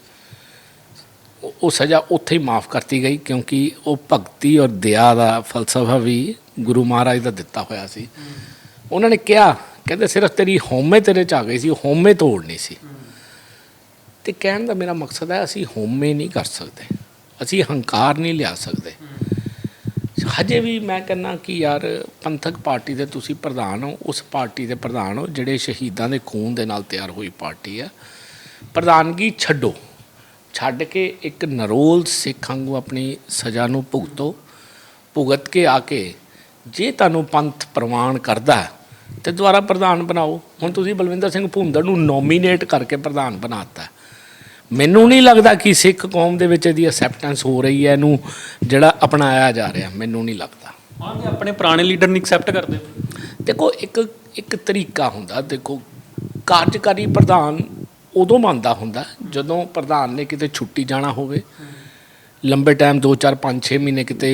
ਉਹ- ਸਜ਼ਾ ਉੱਥੇ ਹੀ ਮਾਫ ਕਰਤੀ ਗਈ ਕਿਉਂਕਿ ਉਹ ਭਗਤੀ ਔਰ ਦਇਆ ਦਾ ਫਲਸਫਾ ਵੀ ਗੁਰੂ ਮਹਾਰਾਜ ਦਾ ਦਿੱਤਾ ਹੋਇਆ ਸੀ। ਉਹਨਾਂ ਨੇ ਕਿਹਾ, ਕਹਿੰਦੇ ਸਿਰਫ ਤੇਰੀ ਹੋਮੇ ਤੇਰੇ ਚ ਆ ਗਈ ਸੀ, ਹਉਮੈ ਤੋੜਨੀ ਸੀ। ਤੇ ਕਹਿਣ ਦਾ ਮੇਰਾ ਮਕਸਦ ਹੈ, ਅਸੀਂ ਹੋਮੇ ਨਹੀਂ ਕਰ ਸਕਦੇ। ਅਸੀਂ ਹੰਕਾਰ ਨਹੀਂ ਲਿਆ ਸਕਦੇ। ਹਜੇ ਵੀ ਮੈਂ ਕਹਿੰਦਾ ਕਿ ਯਾਰ ਪੰਥਕ ਪਾਰਟੀ ਦੇ ਤੁਸੀਂ ਪ੍ਰਧਾਨ ਹੋ ਉਸ ਪਾਰਟੀ ਦੇ ਪ੍ਰਧਾਨ ਹੋ ਜਿਹੜੇ ਸ਼ਹੀਦਾਂ ਦੇ ਖੂਨ ਦੇ ਨਾਲ ਤਿਆਰ ਹੋਈ ਪਾਰਟੀ ਆ। ਪ੍ਰਧਾਨਗੀ ਛੱਡੋ। ਛੱਡ ਕੇ ਇੱਕ ਨਰੋਲ ਸਿੱਖ ਵਾਂਗੂ ਆਪਣੀ ਸਜ਼ਾ ਨੂੰ ਭੁਗਤੋ। ਭੁਗਤ ਕੇ ਆ ਕੇ ਜੇ ਤੁਹਾਨੂੰ ਪੰਥ ਪ੍ਰਵਾਨ ਕਰਦਾ ਹੈ, ਤੇ ਦੁਬਾਰਾ ਪ੍ਰਧਾਨ ਬਣਾਓ। ਹੁਣ ਤੁਸੀਂ ਬਲਵਿੰਦਰ ਸਿੰਘ ਭੁੰਦੜ ਨੂੰ ਨੋਮੀਨੇਟ ਕਰਕੇ ਪ੍ਰਧਾਨ ਬਣਾਤਾ। ਮੈਨੂੰ ਨਹੀਂ ਲੱਗਦਾ ਕਿ ਸਿੱਖ ਕੌਮ ਦੇ ਵਿੱਚ ਇਹਦੀ ਅਸੈਪਟੈਂਸ ਹੋ ਰਹੀ ਹੈ ਇਹਨੂੰ ਜਿਹੜਾ ਅਪਣਾਇਆ ਜਾ ਰਿਹਾ ਮੈਨੂੰ ਨਹੀਂ ਲੱਗਦਾ। ਹਾਂ ਜੀ ਆਪਣੇ ਪੁਰਾਣੇ ਲੀਡਰ ਨਹੀਂ ਐਕਸੈਪਟ ਕਰਦੇ ਦੇਖੋ ਇੱਕ ਇੱਕ ਤਰੀਕਾ ਹੁੰਦਾ ਦੇਖੋ ਕਾਰਜਕਾਰੀ ਪ੍ਰਧਾਨ ਉਦੋਂ ਮੰਨਦਾ ਹੁੰਦਾ ਜਦੋਂ ਪ੍ਰਧਾਨ ਨੇ ਕਿਤੇ ਛੁੱਟੀ ਜਾਣਾ ਹੋਵੇ ਲੰਬੇ ਟਾਈਮ 2 4 5 6 ਮਹੀਨੇ ਕਿਤੇ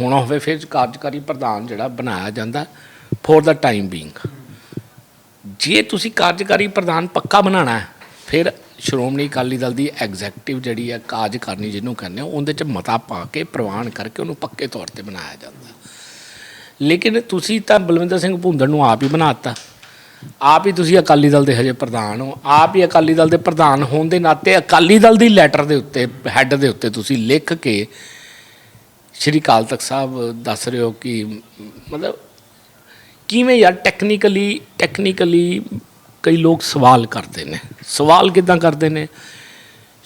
ਹੋਣਾ ਹੋਵੇ ਫਿਰ ਕਾਰਜਕਾਰੀ ਪ੍ਰਧਾਨ ਜਿਹੜਾ ਬਣਾਇਆ ਜਾਂਦਾ ਫॉर ਦਾ ਟਾਈਮ ਬੀਇੰਗ ਜੇ ਤੁਸੀਂ ਕਾਰਜਕਾਰੀ ਪ੍ਰਧਾਨ ਪੱਕਾ ਬਣਾਉਣਾ ਹੈ ਫਿਰ ਸ਼੍ਰੋਮਣੀ ਅਕਾਲੀ ਦਲ ਦੀ ਐਗਜ਼ੈਕਟਿਵ ਜਿਹੜੀ ਹੈ ਕਾਰਜ ਜਿਹਨੂੰ ਕਹਿੰਦੇ ਆ, ਉਹਦੇ ਚ ਮਤਾ ਪਾ ਕੇ ਪ੍ਰਵਾਨ ਕਰਕੇ ਉਹਨੂੰ ਪੱਕੇ ਤੌਰ ਤੇ ਬਣਾਇਆ ਜਾਂਦਾ। ਲੇਕਿਨ ਤੁਸੀਂ ਤਾਂ ਬਲਵਿੰਦਰ ਸਿੰਘ ਭੁੰਦੜ ਨੂੰ ਆਪ ਹੀ ਬਣਾਤਾ। ਆਪ ਹੀ ਤੁਸੀਂ ਅਕਾਲੀ ਦਲ ਦੇ ਹਜੇ ਪ੍ਰਧਾਨ ਹੋ। ਆਪ ਹੀ ਅਕਾਲੀ ਦਲ ਦੇ ਪ੍ਰਧਾਨ ਹੋਣ ਦੇ ਨਾਤੇ ਅਕਾਲੀ ਦਲ ਦੀ ਲੈਟਰ ਦੇ ਉੱਤੇ ਹੈੱਡ ਦੇ ਉੱਤੇ ਤੁਸੀਂ ਲਿਖ ਕੇ ਸ਼੍ਰੀ ਅਕਾਲ ਤਖਤ ਸਾਹਿਬ ਦੱਸ ਰਹੇ ਹੋ ਕਿ ਮਤਲਬ ਕਿਵੇਂ ਯਾਰ ਟੈਕਨੀਕਲੀ ਟੈਕਨੀਕਲੀ ਕਈ ਲੋਕ ਸਵਾਲ ਕਰਦੇ ਨੇ। ਸਵਾਲ ਕਿਦਾਂ ਕਰਦੇ ਨੇ?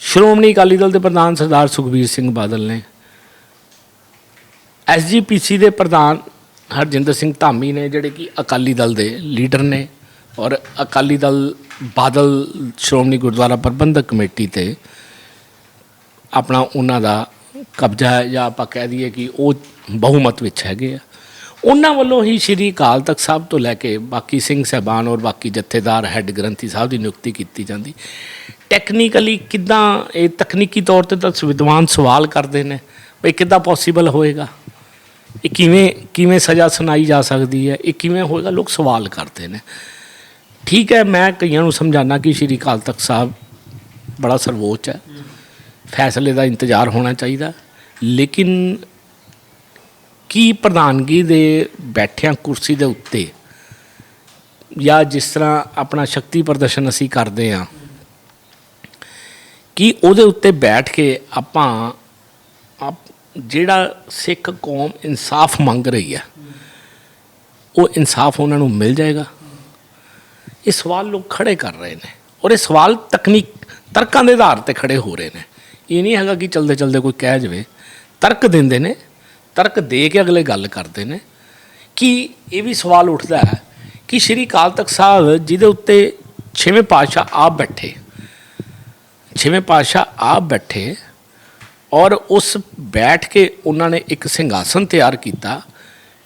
ਸ਼੍ਰੋਮਣੀ ਅਕਾਲੀ ਦਲ ਦੇ ਪ੍ਰਧਾਨ ਸਰਦਾਰ ਸੁਖਬੀਰ ਸਿੰਘ ਬਾਦਲ ਨੇ। ਐਸਜੀਪੀਸੀ ਦੇ ਪ੍ਰਧਾਨ ਹਰਜਿੰਦਰ ਸਿੰਘ ਧਾਮੀ ਨੇ, ਜਿਹੜੇ ਕਿ ਅਕਾਲੀ ਦਲ ਦੇ ਲੀਡਰ ਨੇ ਔਰ ਅਕਾਲੀ ਦਲ ਬਾਦਲ ਸ਼੍ਰੋਮਣੀ ਗੁਰਦੁਆਰਾ ਪ੍ਰਬੰਧਕ ਕਮੇਟੀ ਤੇ ਆਪਣਾ ਉਹਨਾਂ ਦਾ ਕਬਜ਼ਾ ਹੈ ਜਾਂ ਆਪਾਂ ਕਹਿ ਦਈਏ ਕਿ ਉਹ ਬਹੁਮਤ ਵਿੱਚ ਹੈਗੇ ਆ। ਉਹਨਾਂ ਵੱਲੋਂ ਹੀ ਸ਼੍ਰੀ ਅਕਾਲ ਤਖਤ ਸਾਹਿਬ ਤੋਂ ਲੈ ਕੇ ਬਾਕੀ ਸਿੰਘ ਸਹਿਬਾਨ ਔਰ ਬਾਕੀ ਜਥੇਦਾਰ, ਹੈੱਡ ਗ੍ਰੰਥੀ ਸਾਹਿਬ ਦੀ ਨਿਯੁਕਤੀ ਕੀਤੀ ਜਾਂਦੀ। ਟੈਕਨੀਕਲੀ ਕਿੱਦਾਂ, ਇਹ ਤਕਨੀਕੀ ਤੌਰ ਤੇ ਤਾਂ ਵਿਦਵਾਨ ਸਵਾਲ ਕਰਦੇ ਨੇ ਵੀ ਕਿੱਦਾਂ ਪੋਸੀਬਲ ਹੋਏਗਾ? ਇਹ ਕਿਵੇਂ ਕਿਵੇਂ ਸਜ਼ਾ ਸੁਣਾਈ ਜਾ ਸਕਦੀ ਹੈ? ਇਹ ਕਿਵੇਂ ਹੋਏਗਾ? ਲੋਕ ਸਵਾਲ ਕਰਦੇ ਨੇ। ਠੀਕ ਹੈ, ਮੈਂ ਕਈਆਂ ਨੂੰ ਸਮਝਾਣਾ ਕਿ ਸ਼੍ਰੀ ਅਕਾਲ ਤਖਤ ਸਾਹਿਬ ਬੜਾ ਸਰਵੋੱਚ ਹੈ। ਫੈਸਲੇ ਦਾ ਇੰਤਜ਼ਾਰ ਹੋਣਾ ਚਾਹੀਦਾ। ਲੇਕਿਨ ਕੀ ਪ੍ਰਧਾਨਗੀ ਦੇ ਬੈਠਿਆਂ ਕੁਰਸੀ ਦੇ ਉੱਤੇ ਜਾਂ ਜਿਸ ਤਰ੍ਹਾਂ ਆਪਣਾ ਸ਼ਕਤੀ ਪ੍ਰਦਰਸ਼ਨ ਅਸੀਂ ਕਰਦੇ ਹਾਂ, ਕਿ ਉਹਦੇ ਉੱਤੇ ਬੈਠ ਕੇ ਆਪਾਂ, ਆਪ ਜਿਹੜਾ ਸਿੱਖ ਕੌਮ ਇਨਸਾਫ ਮੰਗ ਰਹੀ ਆ ਉਹ ਇਨਸਾਫ ਉਹਨਾਂ ਨੂੰ ਮਿਲ ਜਾਏਗਾ? ਇਹ ਸਵਾਲ ਲੋਕ ਖੜੇ ਕਰ ਰਹੇ ਨੇ ਔਰ ਇਹ ਸਵਾਲ ਤਕਨੀਕ, ਤਰਕਾਂ ਦੇ ਆਧਾਰ ਤੇ ਖੜੇ ਹੋ ਰਹੇ ਨੇ। ਇਹ ਨਹੀਂ ਹੈਗਾ ਕਿ ਚਲਦੇ ਚਲਦੇ ਕੋਈ ਕਹਿ ਜਾਵੇ, ਤਰਕ ਦਿੰਦੇ ਨੇ ਤਰਕ ਦੇ ਕੇ ਅਗਲੇ ਗੱਲ ਕਰਦੇ ਨੇ ਕਿ ਇਹ ਵੀ ਸਵਾਲ ਉੱਠਦਾ ਹੈ ਕਿ ਸ਼੍ਰੀ ਅਕਾਲ ਤਖਤ ਸਾਹਿਬ ਜਿਹਦੇ ਉੱਤੇ ਛੇਵੇਂ ਪਾਤਸ਼ਾਹ ਆਪ ਬੈਠੇ, ਛੇਵੇਂ ਪਾਤਸ਼ਾਹ ਆਪ ਬੈਠੇ ਔਰ ਉਸ ਬੈਠ ਕੇ ਉਹਨਾਂ ਨੇ ਇੱਕ ਸਿੰਘਾਸਨ ਤਿਆਰ ਕੀਤਾ,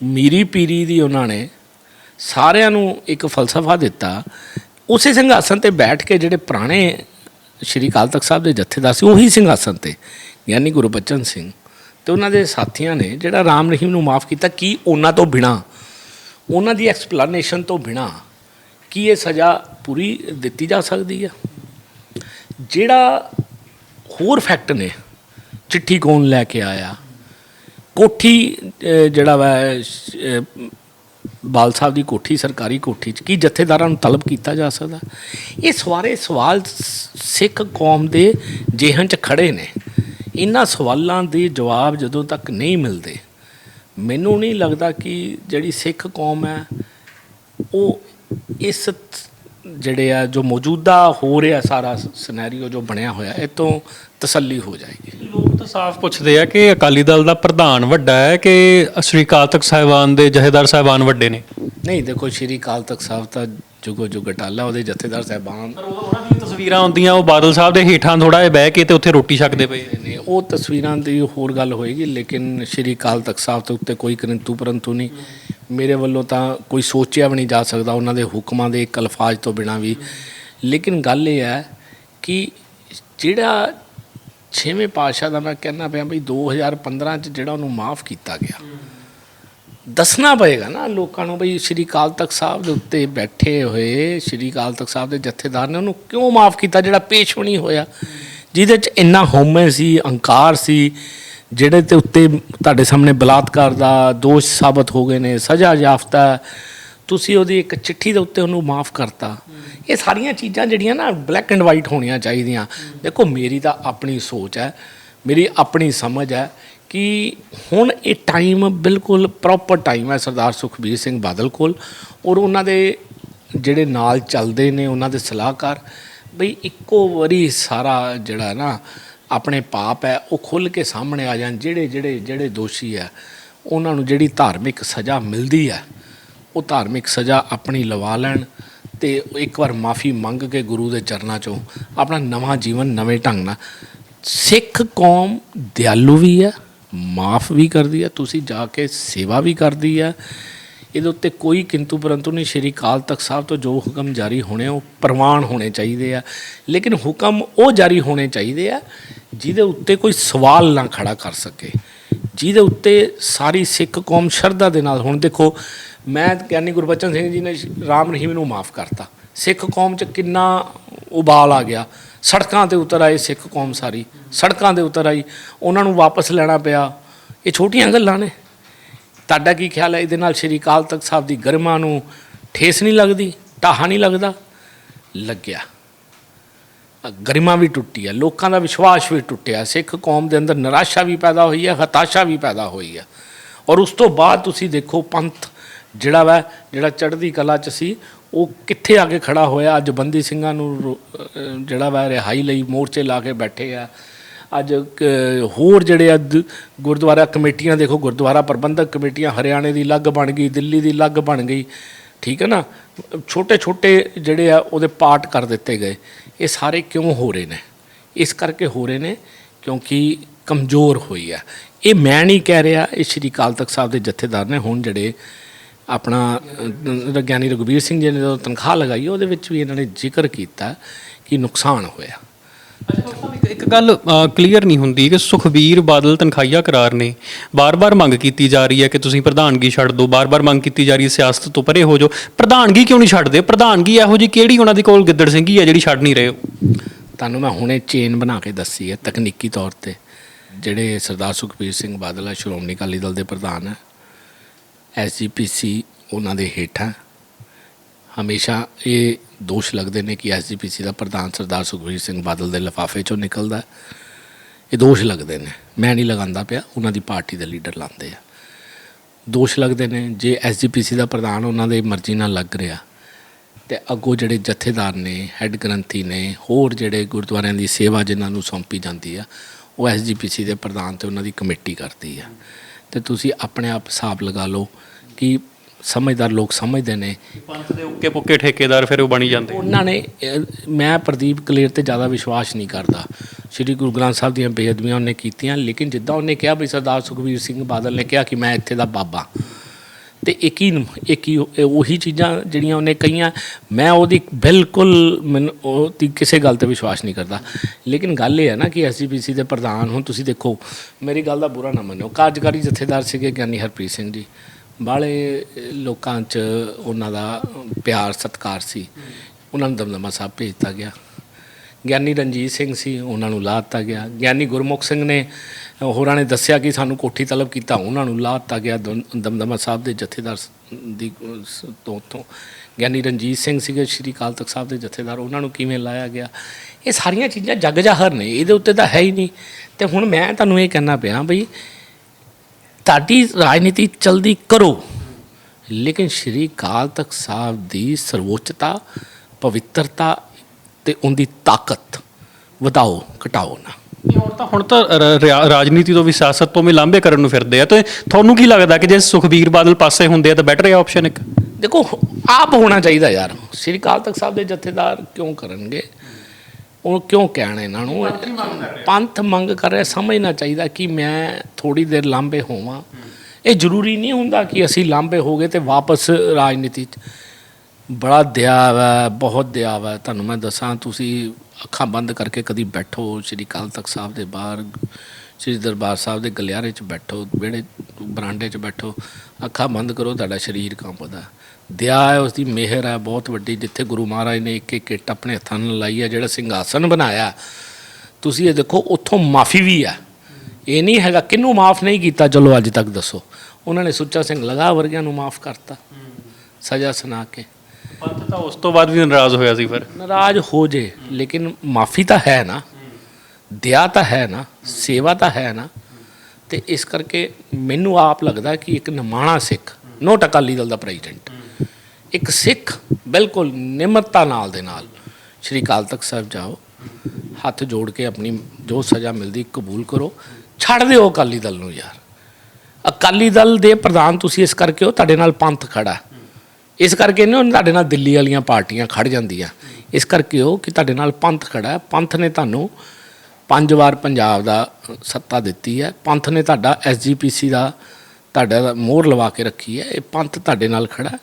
ਮੀਰੀ ਪੀਰੀ ਦੀ ਉਹਨਾਂ ਨੇ ਸਾਰਿਆਂ ਨੂੰ ਇੱਕ ਫਲਸਫਾ ਦਿੱਤਾ, ਉਸੇ ਸਿੰਘਾਸਨ ਤੇ ਬੈਠ ਕੇ ਜਿਹੜੇ ਪੁਰਾਣੇ ਸ਼੍ਰੀ ਅਕਾਲ ਤਖਤ ਸਾਹਿਬ ਦੇ ਜਥੇਦਾਰ ਸੀ ਉਹੀ ਸਿੰਘਾਸਨ ਤੇ ਯਾਨੀ ਗੁਰਬਚਨ ਸਿੰਘ ਤੇ ਉਹਨਾਂ ਦੇ ਸਾਥੀਆਂ ਨੇ ਜਿਹੜਾ ਰਾਮ ਰਹੀਮ ਨੂੰ ਮਾਫ ਕੀਤਾ, ਕੀ ਉਹਨਾਂ ਤੋਂ ਬਿਨਾ, ਉਹਨਾਂ ਦੀ ਐਕਸਪਲੇਨੇਸ਼ਨ ਤੋਂ ਬਿਨਾ ਕੀ ਇਹ ਸਜ਼ਾ ਪੂਰੀ ਦਿੱਤੀ ਜਾ ਸਕਦੀ ਹੈ ਜਿਹੜਾ ਹੋਰ ਫੈਕਟ ਨੇ, ਚਿੱਠੀ ਕੌਣ ਲੈ ਕੇ ਆਇਆ? ਕੋਠੀ ਜਿਹੜਾ ਵਾ ਬਾਲ ਸਾਹਿਬ ਦੀ ਕੋਠੀ, ਸਰਕਾਰੀ ਕੋਠੀ 'ਚ ਕੀ ਜਥੇਦਾਰਾਂ ਨੂੰ ਤਲਬ ਕੀਤਾ ਜਾ ਸਕਦਾ? ਇਹ ਸਵਾਰੇ ਸਵਾਲ ਸਿੱਖ ਕੌਮ ਦੇ ਜਿਹਨ 'ਚ ਖੜੇ ਨੇ। ਇਹਨਾਂ ਸਵਾਲਾਂ ਦੇ ਜਵਾਬ ਜਦੋਂ ਤੱਕ ਨਹੀਂ ਮਿਲਦੇ ਮੈਨੂੰ ਨਹੀਂ ਲੱਗਦਾ ਕਿ ਜਿਹੜੀ ਸਿੱਖ ਕੌਮ ਹੈ ਉਹ ਇਸ ਜਿਹੜੇ ਆ ਜੋ ਮੌਜੂਦਾ ਹੋ ਰਿਹਾ ਸਾਰਾ ਸਿਨੈਰੀਓ ਜੋ ਬਣਿਆ ਹੋਇਆ ਇਹ ਤੋਂ ਤਸੱਲੀ ਹੋ ਜਾਏਗੀ। ਲੋਕ ਤਾਂ ਸਾਫ਼ ਪੁੱਛਦੇ ਆ ਕਿ ਅਕਾਲੀ ਦਲ ਦਾ ਪ੍ਰਧਾਨ ਵੱਡਾ ਹੈ ਕਿ ਸ੍ਰੀ ਅਕਾਲ ਤਖਤ ਸਾਹਿਬਾਨ ਦੇ ਜਥੇਦਾਰ ਸਾਹਿਬਾਨ ਵੱਡੇ ਨੇ? ਨਹੀਂ ਦੇਖੋ ਸ਼੍ਰੀ ਕਾਲ ਤਖਤ ਸਾਹਿਬ ਤਾਂ ਜੁਗੋ ਜੁਗ ਟਾਲਾ ਉਹਦੇ ਜਥੇਦਾਰ ਸਾਹਿਬਾਨ। ਪਰ ਉਹਨਾਂ ਦੀਆਂ ਤਸਵੀਰਾਂ ਆਉਂਦੀਆਂ ਉਹ ਬਾਦਲ ਸਾਹਿਬ ਦੇ ਹੇਠਾਂ ਥੋੜਾ ਜਿਹਾ ਬਹਿ ਕੇ ਤੇ ਉੱਥੇ ਰੋਟੀ ਛਕਦੇ ਪਏ। ਨੇ ਉਹ ਤਸਵੀਰਾਂ ਦੀ ਹੋਰ ਗੱਲ ਹੋਏਗੀ ਲੇਕਿਨ ਸ਼੍ਰੀ ਕਾਲ ਤਖਤ ਸਾਹਿਬ ਦੇ ਉੱਤੇ ਕੋਈ ਕਿੰਤੂ ਪਰੰਤੂ ਨਹੀਂ। ਮੇਰੇ ਵੱਲੋਂ ਤਾਂ ਕੋਈ ਸੋਚਿਆ ਵੀ ਨਹੀਂ ਜਾ ਸਕਦਾ ਉਹਨਾਂ ਦੇ ਹੁਕਮਾਂ ਦੇ ਇੱਕ ਅਲਫਾਜ਼ ਤੋਂ ਬਿਨਾ ਵੀ। ਲੇਕਿਨ ਗੱਲ ਇਹ ਹੈ ਕਿ ਜਿਹੜਾ ਛੇਵੇਂ ਪਾਤਸ਼ਾਹ ਦਾ ਮੈਂ ਕਹਿਣਾ ਪਿਆ ਬਈ 2015 ਚ ਜਿਹੜਾ ਉਹਨੂੰ ਮਾਫ ਕੀਤਾ ਗਿਆ ਦੱਸਣਾ ਪਏਗਾ ਨਾ ਲੋਕਾਂ ਨੂੰ ਬਈ ਸ਼੍ਰੀ ਕਾਲ ਤਖਤ ਸਾਹਿਬ ਦੇ ਉੱਤੇ ਬੈਠੇ ਹੋਏ, ਸ਼੍ਰੀ ਕਾਲ ਤਖਤ ਸਾਹਿਬ ਦੇ ਜਥੇਦਾਰ ਨੇ ਉਹਨੂੰ ਕਿਉਂ ਮਾਫ ਕੀਤਾ ਜਿਹੜਾ ਪੇਸ਼ ਵੀ ਨਹੀਂ ਹੋਇਆ? ਜਿਹਦੇ ਚ ਇੰਨਾ ਹਉਮੈ ਸੀ, ਅਹੰਕਾਰ ਸੀ, ਜਿਹੜੇ ਤੇ ਉੱਤੇ ਤੁਹਾਡੇ ਸਾਹਮਣੇ ਬਲਾਤਕਾਰ ਦਾ ਦੋਸ਼ ਸਾਬਤ ਹੋ ਗਏ ਨੇ, ਸਜ਼ਾ ਯਾਫਤਾ ਤੁਸੀਂ ਉਹਦੀ ਇੱਕ ਚਿੱਠੀ ਦੇ ਉੱਤੇ ਉਹਨੂੰ ਮਾਫ ਕਰਤਾ। ਇਹ ਸਾਰੀਆਂ ਚੀਜ਼ਾਂ ਜਿਹੜੀਆਂ ਨਾ ਬਲੈਕ ਐਂਡ ਵਾਈਟ ਹੋਣੀਆਂ ਚਾਹੀਦੀਆਂ। ਦੇਖੋ, ਮੇਰੀ ਤਾਂ ਆਪਣੀ ਸੋਚ ਹੈ, ਮੇਰੀ ਆਪਣੀ ਸਮਝ ਹੈ ਕਿ ਹੁਣ ਇਹ ਟਾਈਮ ਬਿਲਕੁਲ ਪ੍ਰੋਪਰ ਟਾਈਮ ਹੈ ਸਰਦਾਰ ਸੁਖਬੀਰ ਸਿੰਘ ਬਾਦਲ ਕੋਲ ਔਰ ਉਹਨਾਂ ਦੇ ਜਿਹੜੇ ਨਾਲ ਚੱਲਦੇ ਨੇ ਉਹਨਾਂ ਦੇ ਸਲਾਹਕਾਰ, ਬਈ ਇੱਕੋ ਵਾਰੀ ਸਾਰਾ ਜਿਹੜਾ ਨਾ ਆਪਣੇ ਪਾਪ ਹੈ, ਉਹ ਖੁੱਲ ਕੇ ਸਾਹਮਣੇ ਆ ਜਾਣ, ਜਿਹੜੇ ਜਿਹੜੇ ਜਿਹੜੇ ਦੋਸ਼ੀ ਹੈ, ਉਹਨਾਂ ਨੂੰ ਜਿਹੜੀ ਧਾਰਮਿਕ ਸਜ਼ਾ ਮਿਲਦੀ ਹੈ, ਉਹ ਧਾਰਮਿਕ ਸਜ਼ਾ ਆਪਣੀ ਲਵਾ ਲੈਣ ਤੇ ਇੱਕ ਵਾਰ ਮਾਫੀ ਮੰਗ ਕੇ ਗੁਰੂ ਦੇ ਚਰਨਾਂ 'ਚੋਂ ਆਪਣਾ ਨਵਾਂ ਜੀਵਨ ਨਵੇਂ ਢੰਗ ਨਾਲ ਸਿੱਖ ਕੌਮ ਦਿਆਲੂ ਵੀ ਹੈ ਮਾਫ ਵੀ ਕਰਦੀ ਹੈ, ਤੁਸੀਂ ਜਾ ਕੇ ਸੇਵਾ ਵੀ ਕਰਦੀ ਹੈ। ਇਹਦੇ ਉੱਤੇ ਕੋਈ ਕਿੰਤੂ ਪਰੰਤੂ ਨਹੀਂ, ਸ਼੍ਰੀ ਕਾਲ ਤਖਤ ਸਾਹਿਬ ਤੋਂ ਜੋ ਹੁਕਮ ਜਾਰੀ ਹੋਣੇ ਉਹ ਪ੍ਰਵਾਨ ਹੋਣੇ ਚਾਹੀਦੇ ਆ। ਲੇਕਿਨ ਹੁਕਮ ਉਹ ਜਾਰੀ ਹੋਣੇ ਚਾਹੀਦੇ ਆ, ਜਿਹਦੇ ਉੱਤੇ ਕੋਈ ਸਵਾਲ ਨਾ ਖੜਾ ਕਰ ਸਕੇ। ਜਿਹਦੇ ਉੱਤੇ ਸਾਰੀ ਸਿੱਖ ਕੌਮ ਸ਼ਰਧਾ ਦੇ ਨਾਲ, ਹੁਣ ਦੇਖੋ, ਮੈਂ ਗਿਆਨੀ ਗੁਰਬਚਨ ਸਿੰਘ ਜੀ ਨੇ ਰਾਮ ਰਹੀਮ ਨੂੰ ਮਾਫ ਕਰਤਾ। ਸਿੱਖ ਕੌਮ 'ਚ ਕਿੰਨਾ ਉਬਾਲ ਆ ਗਿਆ। ਸੜਕਾਂ ਤੇ ਉਤਰ ਆਏ ਸਿੱਖ ਕੌਮ ਸਾਰੀ। ਸੜਕਾਂ ਦੇ ਉਤਰ ਆਈ। ਉਹਨਾਂ ਨੂੰ ਵਾਪਸ ਲੈਣਾ ਪਿਆ। ਇਹ ਛੋਟੀਆਂ ਗੱਲਾਂ ਨੇ। ਤੁਹਾਡਾ ਕੀ ਖਿਆਲ ਹੈ? ਇਹਦੇ ਨਾਲ ਸ਼੍ਰੀ ਅਕਾਲ ਤਖਤ ਸਾਹਿਬ ਦੀ ਗਰਮਾ ਨੂੰ ਠੇਸ ਨਹੀਂ ਲੱਗਦੀ? ਢਾਹਾ ਨਹੀਂ ਲੱਗਦਾ? ਲੱਗਿਆ। ਅ, ਗਰਿਮਾ ਵੀ ਟੁੱਟੀ ਹੈ ਲੋਕਾਂ ਦਾ ਵਿਸ਼ਵਾਸ ਵੀ ਟੁੱਟਿਆ। ਸਿੱਖ ਕੌਮ ਦੇ ਅੰਦਰ ਨਿਰਾਸ਼ਾ ਵੀ ਪੈਦਾ ਹੋਈ ਹੈ ਹਤਾਸ਼ਾ ਵੀ ਪੈਦਾ ਹੋਈ ਹੈ ਔਰ ਉਸ ਤੋਂ ਬਾਅਦ ਤੁਸੀਂ ਦੇਖੋ ਪੰਥ ਜਿਹੜਾ ਵਾ ਜਿਹੜਾ ਚੜ੍ਹਦੀ ਕਲਾ ਚ ਸੀ ਉਹ ਕਿੱਥੇ ਆ ਕੇ ਖੜਾ ਹੋਇਆ? ਅੱਜ ਬੰਦੀ ਸਿੰਘਾਂ ਨੂੰ ਰੋ- ਜਿਹੜਾ ਵਾ ਰਿਹਾਈ ਲਈ ਮੋਰਚੇ ਲਾ ਕੇ ਬੈਠੇ ਆ। ਅੱਜ ਕ- ਹੋਰ ਜਿਹੜੇ ਆ ਦ- ਗੁਰਦੁਆਰਾ ਕਮੇਟੀਆਂ, ਦੇਖੋ ਗੁਰਦੁਆਰਾ ਪ੍ਰਬੰਧਕ ਕਮੇਟੀਆਂ ਹਰਿਆਣੇ ਦੀ ਅਲੱਗ ਬਣ ਗਈ, ਦਿੱਲੀ ਦੀ ਅਲੱਗ ਬਣ ਗਈ, ਠੀਕ ਹੈ ਨਾ? ਛੋਟੇ ਛੋਟੇ ਜਿਹੜੇ ਆ ਉਹਦੇ ਪਾਰਟ ਕਰ ਦਿੱਤੇ ਗਏ। ਇਹ ਸਾਰੇ ਕਿਉਂ ਹੋ ਰਹੇ ਨੇ? ਇਸ ਕਰਕੇ ਹੋ ਰਹੇ ਨੇ ਕਿਉਂਕਿ ਕਮਜ਼ੋਰ ਹੋਈ ਆ। ਇਹ ਮੈਂ ਨਹੀਂ ਕਹਿ ਰਿਹਾ, ਇਹ ਸ਼੍ਰੀ ਅਕਾਲ ਤਖਤ ਸਾਹਿਬ ਦੇ ਜਥੇਦਾਰ ਨੇ ਹੁਣ ਜਿਹੜੇ ਆਪਣਾ ਗਿਆਨੀ ਰਘੁਬੀਰ ਸਿੰਘ ਜੀ ਨੇ ਜਦੋਂ ਤਨਖਾਹ ਲਗਾਈ ਉਹਦੇ ਵਿੱਚ ਵੀ ਇਹਨਾਂ ਨੇ ਜ਼ਿਕਰ ਕੀਤਾ ਕਿ ਨੁਕਸਾਨ ਹੋਇਆ। ਇੱਕ- ਗੱਲ ਕਲੀਅਰ ਨਹੀਂ ਹੁੰਦੀ ਕਿ ਸੁਖਬੀਰ ਬਾਦਲ ਤਨਖਾਹੀਆ ਕਰਾਰ ਨੇ। ਬਾਰ-ਬਾਰ ਮੰਗ ਕੀਤੀ ਜਾ ਰਹੀ ਹੈ ਕਿ ਤੁਸੀਂ ਪ੍ਰਧਾਨਗੀ ਛੱਡ ਦਿਓ। ਬਾਰ-ਬਾਰ ਮੰਗ ਕੀਤੀ ਜਾ ਰਹੀ ਹੈ ਸਿਆਸਤ ਤੋਂ ਪਰੇ ਹੋ ਜਾਓ। ਪ੍ਰਧਾਨਗੀ ਕਿਉਂ ਨਹੀਂ ਛੱਡਦੇ? ਪ੍ਰਧਾਨਗੀ ਇਹੋ ਜੀ ਕਿਹੜੀ ਉਹਨਾਂ ਦੀ ਕੋਲ ਗਿੱਦੜ ਸਿੰਘੀ ਹੈ ਜਿਹੜੀ ਛੱਡ ਨਹੀਂ ਰਹੇ? ਹੋ ਤੁਹਾਨੂੰ ਮੈਂ ਹੁਣੇ ਚੇਨ ਬਣਾ ਕੇ ਦੱਸੀ ਹੈ ਤਕਨੀਕੀ ਤੌਰ ਤੇ। ਜਿਹੜੇ ਸਰਦਾਰ ਸੁਖਬੀਰ ਸਿੰਘ ਬਾਦਲ ਹੈ ਸ਼੍ਰੋਮਣੀ ਅਕਾਲੀ ਦਲ ਦੇ ਪ੍ਰਧਾਨ ਹੈ ਐਸਜੀਪੀਸੀ ਉਹਨਾਂ ਦੇ ਹੇਠਾਂ। ਹਮੇਸ਼ਾ ਇਹ ਦੋਸ਼ ਲੱਗਦੇ ਨੇ ਕਿ ਐਸਜੀਪੀਸੀ ਦਾ ਪ੍ਰਧਾਨ ਸਰਦਾਰ ਸੁਖਬੀਰ ਸਿੰਘ ਬਾਦਲ ਦੇ ਲਿਫਾਫੇ ਚੋਂ ਨਿਕਲਦਾ ਇਹ ਦੋਸ਼ ਲੱਗਦੇ ਨੇ। ਮੈਂ ਨਹੀਂ ਲਗਾਉਂਦਾ ਪਿਆ, ਉਹਨਾਂ ਦੀ ਪਾਰਟੀ ਦੇ ਲੀਡਰ ਲਾਉਂਦੇ ਆ। ਦੋਸ਼ ਲੱਗਦੇ ਨੇ, ਜੇ ਐਸਜੀਪੀਸੀ ਦਾ ਪ੍ਰਧਾਨ ਉਹਨਾਂ ਦੇ ਮਰਜ਼ੀ ਨਾਲ ਲੱਗ ਰਿਹਾ, ਤੇ ਅੱਗੋਂ ਜਿਹੜੇ ਜਥੇਦਾਰ ਨੇ, ਹੈੱਡ ਗ੍ਰੰਥੀ ਨੇ, ਹੋਰ ਜਿਹੜੇ ਗੁਰਦੁਆਰਿਆਂ ਦੀ ਸੇਵਾ ਜਿਨ੍ਹਾਂ ਨੂੰ ਸੌਂਪੀ ਜਾਂਦੀ ਆ, ਉਹ ਐਸਜੀਪੀਸੀ ਦੇ ਪ੍ਰਧਾਨ ਤੇ ਉਹਨਾਂ ਦੀ ਕਮੇਟੀ ਕਰਦੀ ਆ। ਤੇ ਤੁਸੀਂ ਆਪਣੇ ਆਪ ਹਿਸਾਬ ਲਗਾ ਲਓ ਕਿ ਸਮਝਦਾਰ ਲੋਕ ਸਮਝਦੇ ਨੇ। ਪੰਥ ਦੇ ਉੱਕੇ ਪੁੱਕੇ ਠੇਕੇਦਾਰ ਫਿਰ ਉਹ ਬਣੀ ਜਾਂਦੇ। ਉਹਨਾਂ ਨੇ ਮੈਂ ਪ੍ਰਦੀਪ ਕਲੇਰ ਤੇ ਜ਼ਿਆਦਾ ਵਿਸ਼ਵਾਸ ਨਹੀਂ ਕਰਦਾ। ਸ੍ਰੀ ਗੁਰੂ ਗ੍ਰੰਥ ਸਾਹਿਬ ਦੀਆਂ ਬੇਅਦਬੀਆਂ ਉਹਨੇ ਕੀਤੀਆਂ ਲੇਕਿਨ ਜਿੱਦਾਂ ਉਹਨੇ ਕਿਹਾ ਵੀ ਸਰਦਾਰ ਸੁਖਬੀਰ ਸਿੰਘ ਬਾਦਲ ਨੇ ਕਿਹਾ ਕਿ ਮੈਂ ਇੱਥੇ ਦਾ ਬਾਬਾ। ਤੇ ਇੱਕ ਹੀ ਇੱਕ ਹੀ ਉਹੀ ਚੀਜ਼ਾਂ ਜਿਹੜੀਆਂ ਉਹਨੇ ਕਹੀਆਂ, ਮੈਂ ਉਹਦੀ ਬਿਲਕੁਲ ਮੈਨੂੰ ਉਹਦੀ ਕਿਸੇ ਗੱਲ ਤੇ ਵਿਸ਼ਵਾਸ ਨਹੀਂ ਕਰਦਾ। ਲੇਕਿਨ ਗੱਲ ਇਹ ਹੈ ਨਾ ਕਿ ਐਸਜੀਪੀਸੀ ਦੇ ਪ੍ਰਧਾਨ ਹੁਣ ਤੁਸੀਂ ਦੇਖੋ, ਮੇਰੀ ਗੱਲ ਦਾ ਬੁਰਾ ਨਾ ਮੰਨਿਓ। ਕਾਰਜਕਾਰੀ ਜਥੇਦਾਰ ਸੀਗੇ ਗਿਆਨੀ ਹਰਪ੍ਰੀਤ ਸਿੰਘ ਜੀ। ਬਾਲੇ ਲੋਕਾਂ 'ਚ ਉਹਨਾਂ ਦਾ ਪਿਆਰ, ਸਤਿਕਾਰ ਸੀ। ਉਹਨਾਂ ਨੂੰ ਦਮਦਮਾ ਸਾਹਿਬ ਭੇਜਤਾ ਗਿਆ। ਗਿਆਨੀ ਰਣਜੀਤ ਸਿੰਘ ਸੀ, ਉਹਨਾਂ ਨੂੰ ਲਾ ਦਿੱਤਾ ਗਿਆ। ਗਿਆਨੀ ਗੁਰਮੁਖ ਸਿੰਘ ਨੇ ਹੋਰਾਂ ਨੇ ਦੱਸਿਆ ਕਿ ਸਾਨੂੰ ਕੋਠੀ ਤਲਬ ਕੀਤਾ ਉਹਨਾਂ ਨੂੰ ਲਾ ਦਿੱਤਾ ਗਿਆ ਦਮ- ਦਮਦਮਾ ਸਾਹਿਬ ਦੇ ਜਥੇਦਾਰ ਦੀ ਅ, ਸ- ਤੋਂ ਉੱਥੋਂ ਗਿਆਨੀ ਰਣਜੀਤ ਸਿੰਘ ਸੀਗੇ ਸ਼੍ਰੀ ਅਕਾਲ ਤਖਤ ਸਾਹਿਬ ਦੇ ਜਥੇਦਾਰ ਉਹਨਾਂ ਨੂੰ ਕਿਵੇਂ ਲਾਇਆ ਗਿਆ? ਇਹ ਸਾਰੀਆਂ ਚੀਜ਼ਾਂ ਜੱਗ ਜਾਹਰ ਨੇ ਇਹਦੇ ਉੱਤੇ ਤਾਂ ਹੈ ਹੀ ਨਹੀਂ। ਤੇ ਹੁਣ ਮੈਂ ਤੁਹਾਨੂੰ ਇਹ ਕਹਿਣਾ ਪਿਆ ਬਈ ਤੁਹਾਡੀ ਰਾਜਨੀਤੀ ਚਲਦੀ ਕਰੋ। ਲੇਕਿਨ ਸ਼੍ਰੀ ਅਕਾਲ ਤਖਤ ਸਾਹਿਬ ਦੀ ਸਰਵੋੱਚਤਾ ਪਵਿੱਤਰਤਾ ਤੇ ਉਹਦੀ ਤਾਕਤ ਵਧਾਓ ਘਟਾਓ ਨਾ। ਨਹੀਂ, ਹੁਣ ਤਾਂ ਹੁਣ ਤਾਂ ਰ- ਰਿਆ- ਰਾਜਨੀਤੀ ਤੋਂ ਵੀ ਸਿਆਸਤ ਤੋਂ ਵੀ ਲਾਂਭੇ ਕਰਨ ਨੂੰ ਫਿਰਦੇ ਆ ਤੇ ਤੁਹਾਨੂੰ ਕੀ ਲੱਗਦਾ ਕਿ ਜੇ ਸੁਖਬੀਰ ਬਾਦਲ ਪਾਸੇ ਹੁੰਦੇ ਆ ਤਾਂ ਬੈਟਰ ਹੈ ਆਪਸ਼ਨ ਇੱਕ? ਦੇਖੋ ਆਪ ਹੋਣਾ ਚਾਹੀਦਾ ਯਾਰ। ਸ਼੍ਰੀ ਅਕਾਲ ਤਖਤ ਸਾਹਿਬ ਦੇ ਜਥੇਦਾਰ ਕਿਉਂ ਕਰਨਗੇ? ਉਹ ਕਿਉਂ ਕਹਿਣ ਇਹਨਾਂ ਨੂੰ? ਪੰਥ ਮੰਗ ਕਰ ਰਿਹਾ। ਸਮਝਣਾ ਚਾਹੀਦਾ ਕਿ ਮੈਂ ਥੋੜੀ ਦੇਰ ਲਾਂਬੇ ਹੋਵਾਂ। ਇਹ ਜ਼ਰੂਰੀ ਨਹੀਂ ਹੁੰਦਾ ਕਿ ਅਸੀਂ ਲਾਂਬੇ ਹੋ ਗਏ ਤੇ ਵਾਪਸ ਰਾਜਨੀਤੀ 'ਚ। ਬੜਾ ਦਿਆ ਵਾ ਬਹੁਤ ਦਿਆ ਵਾ। ਤੁਹਾਨੂੰ ਮੈਂ ਦੱਸਾਂ ਤੁਸੀਂ ਅੱਖਾਂ ਬੰਦ ਕਰਕੇ ਕਦੀ ਬੈਠੋ ਸ਼੍ਰੀ ਅਕਾਲ ਤਖਤ ਸਾਹਿਬ ਦੇ ਬਾਹਰ ਸ਼੍ਰੀ ਦਰਬਾਰ ਸਾਹਿਬ ਦੇ ਗਲਿਆਰੇ 'ਚ ਬੈਠੋ ਵਿਹੜੇ ਬਰਾਂਡੇ 'ਚ ਬੈਠੋ ਅੱਖਾਂ ਬੰਦ ਕਰੋ ਤੁਹਾਡਾ ਸਰੀਰ ਕੰਬਦਾ ਦਿਆ ਹੈ ਉਸ ਦੀ ਮਿਹਰ ਹੈ ਬਹੁਤ ਵੱਡੀ ਜਿੱਥੇ ਗੁਰੂ ਮਹਾਰਾਜ ਨੇ ਇੱਕ ਇੱਕ ਇੱਟ ਆਪਣੇ ਹੱਥਾਂ ਨਾਲ ਲਾਈ ਹੈ ਜਿਹੜਾ ਸਿੰਘਾਸਨ ਬਣਾਇਆ। ਤੁਸੀਂ ਇਹ ਦੇਖੋ ਉੱਥੋਂ ਮਾਫੀ ਵੀ ਆ ਇਹ ਨਹੀਂ ਹੈਗਾ ਕਿਹਨੂੰ ਮਾਫ ਨਹੀਂ ਕੀਤਾ ਚਲੋ ਅੱਜ ਤੱਕ ਦੱਸੋ। ਉਹਨਾਂ ਨੇ ਸੁੱਚਾ ਸਿੰਘ ਲਗਾ ਵਰਗਿਆਂ ਨੂੰ ਮਾਫ ਕਰਤਾ। ਸਜ਼ਾ ਸੁਣਾ ਕੇ। ਪੰਥ ਤਾਂ ਉਸ ਤੋਂ ਬਾਅਦ ਵੀ ਨਾਰਾਜ਼ ਹੋਇਆ ਸੀ ਫਿਰ। ਨਾਰਾਜ਼ ਹੋ ਜੇ, ਲੇਕਿਨ ਮਾਫੀ ਤਾਂ ਹੈ ਨਾ। ਦਇਆ ਤਾਂ ਹੈ ਨਾ, ਸੇਵਾ ਤਾਂ ਹੈ ਨਾ। ਤੇ ਇਸ ਕਰਕੇ ਮੈਨੂੰ ਆਪ ਲੱਗਦਾ ਕਿ ਇੱਕ ਨਿਮਾਣਾ ਸਿੱਖ, ਨੋਟ ਅਕਾਲੀ ਦਲ ਦਾ ਪ੍ਰੈਜ਼ੀਡੈਂਟ, ਇੱਕ ਸਿੱਖ ਬਿਲਕੁਲ ਨਿਮਰਤਾ ਨਾਲ ਦੇ ਨਾਲ ਸ਼੍ਰੀ ਅਕਾਲ ਤਖਤ ਸਾਹਿਬ ਜਾਓ, ਹੱਥ ਜੋੜ ਕੇ ਆਪਣੀ ਜੋ ਸਜ਼ਾ ਮਿਲਦੀ ਕਬੂਲ ਕਰੋ, ਛੱਡ ਦਿਓ ਅਕਾਲੀ ਦਲ ਨੂੰ ਯਾਰ। ਅਕਾਲੀ ਦਲ ਦੇ ਪ੍ਰਧਾਨ ਤੁਸੀਂ ਇਸ ਕਰਕੇ ਹੋ, ਤੁਹਾਡੇ ਨਾਲ ਪੰਥ ਖੜਾ। ਇਸ ਕਰਕੇ ਨੇ ਤੁਹਾਡੇ ਨਾਲ ਦਿੱਲੀ ਵਾਲੀਆਂ ਪਾਰਟੀਆਂ ਖੜ ਜਾਂਦੀਆਂ। ਇਸ ਕਰਕੇ ਉਹ ਕਿ ਤੁਹਾਡੇ ਨਾਲ ਪੰਥ ਖੜਾ ਹੈ। ਪੰਥ ਨੇ ਤੁਹਾਨੂੰ ਪੰਜ ਵਾਰ ਪੰਜਾਬ ਦਾ ਸੱਤਾ ਦਿੱਤੀ ਹੈ। ਪੰਥ ਨੇ ਤੁਹਾਡਾ ਐਸਜੀਪੀਸੀ ਦਾ ਤੁਹਾਡਾ ਮੋਹਰ ਲਵਾ ਕੇ ਰੱਖੀ ਹੈ। ਇਹ ਪੰਥ ਤੁਹਾਡੇ ਨਾਲ ਖੜਾ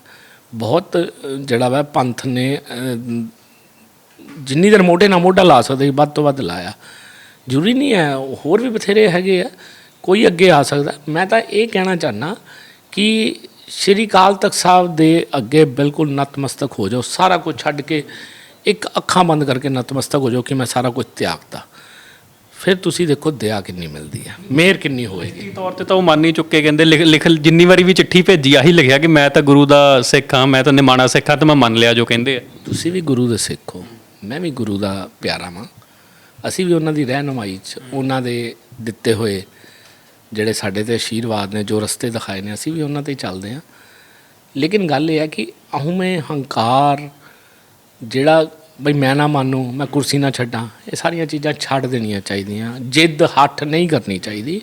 ਬਹੁਤ ਜਿਹੜਾ ਵਾ ਪੰਥ ਨੇ ਜਿੰਨੀ ਦੇਰ ਮੋਢੇ ਨਾਲ ਮੋਢਾ ਲਾ ਸਕਦੇ ਵੱਧ ਤੋਂ ਵੱਧ ਲਾਇਆ। ਜ਼ਰੂਰੀ ਨਹੀਂ ਹੈ, ਹੋਰ ਵੀ ਬਥੇਰੇ ਹੈਗੇ ਆ। ਕੋਈ ਅੱਗੇ ਆ ਸਕਦਾ। ਮੈਂ ਤਾਂ ਇਹ ਕਹਿਣਾ ਚਾਹਨਾ ਕਿ ਸ਼੍ਰੀ ਅਕਾਲ ਤਖਤ ਸਾਹਿਬ ਦੇ ਅੱਗੇ ਬਿਲਕੁਲ ਨਤਮਸਤਕ ਹੋ ਜਾਓ। ਸਾਰਾ ਕੁਝ ਛੱਡ ਕੇ ਇੱਕ ਅੱਖਾਂ ਬੰਦ ਕਰਕੇ ਨਤਮਸਤਕ ਹੋ ਜਾਓ ਕਿ ਮੈਂ ਸਾਰਾ ਕੁਝ ਤਿਆਗਤਾ। ਫਿਰ ਤੁਸੀਂ ਦੇਖੋ ਦਇਆ ਕਿੰਨੀ ਮਿਲਦੀ ਹੈ ਮਿਹਰ ਕਿੰਨੀ ਹੋਏਗੀ। ਤੌਰ ਤੇ ਤਾਂ ਉਹ ਮੰਨ ਹੀ ਚੁੱਕੇ ਕਹਿੰਦੇ ਲਿਖ ਜਿੰਨੀ ਵਾਰੀ ਵੀ ਚਿੱਠੀ ਭੇਜੀ ਆਹੀ ਲਿਖਿਆ ਕਿ ਮੈਂ ਤਾਂ ਗੁਰੂ ਦਾ ਸਿੱਖ ਹਾਂ ਮੈਂ ਤਾਂ ਨਿਮਾਣਾ ਸਿੱਖ ਹਾਂ ਤੇ ਮੈਂ ਮੰਨ ਲਿਆ ਜੋ ਕਹਿੰਦੇ ਆ। ਤੁਸੀਂ ਵੀ ਗੁਰੂ ਦੇ ਸਿੱਖ ਹੋ ਮੈਂ ਵੀ ਗੁਰੂ ਦਾ ਪਿਆਰਾ ਵਾਂ। ਅਸੀਂ ਵੀ ਉਹਨਾਂ ਦੀ ਰਹਿਨੁਮਾਈ 'ਚ ਉਹਨਾਂ ਦੇ ਦਿੱਤੇ ਹੋਏ ਜਿਹੜੇ ਸਾਡੇ ਤੇ ਆਸ਼ੀਰਵਾਦ ਨੇ, ਜੋ ਰਸਤੇ ਦਿਖਾਏ ਨੇ, ਅਸੀਂ ਵੀ ਉਹਨਾਂ ਤੇ ਹੀ ਚੱਲਦੇ ਹਾਂ। ਲੇਕਿਨ ਗੱਲ ਇਹ ਹੈ ਕਿ ਅਹਮੇ ਹੰਕਾਰ, ਜਿਹੜਾ ਬਈ ਮੈਂ ਨਾ ਮੰਨੂ, ਮੈਂ ਕੁਰਸੀ ਨਾ ਛੱਡਾਂ, ਇਹ ਸਾਰੀਆਂ ਚੀਜ਼ਾਂ ਛੱਡ ਦੇਣੀਆਂ ਚਾਹੀਦੀਆਂ। ਜਿੱਦ ਹੱਠ ਨਹੀਂ ਕਰਨੀ ਚਾਹੀਦੀ।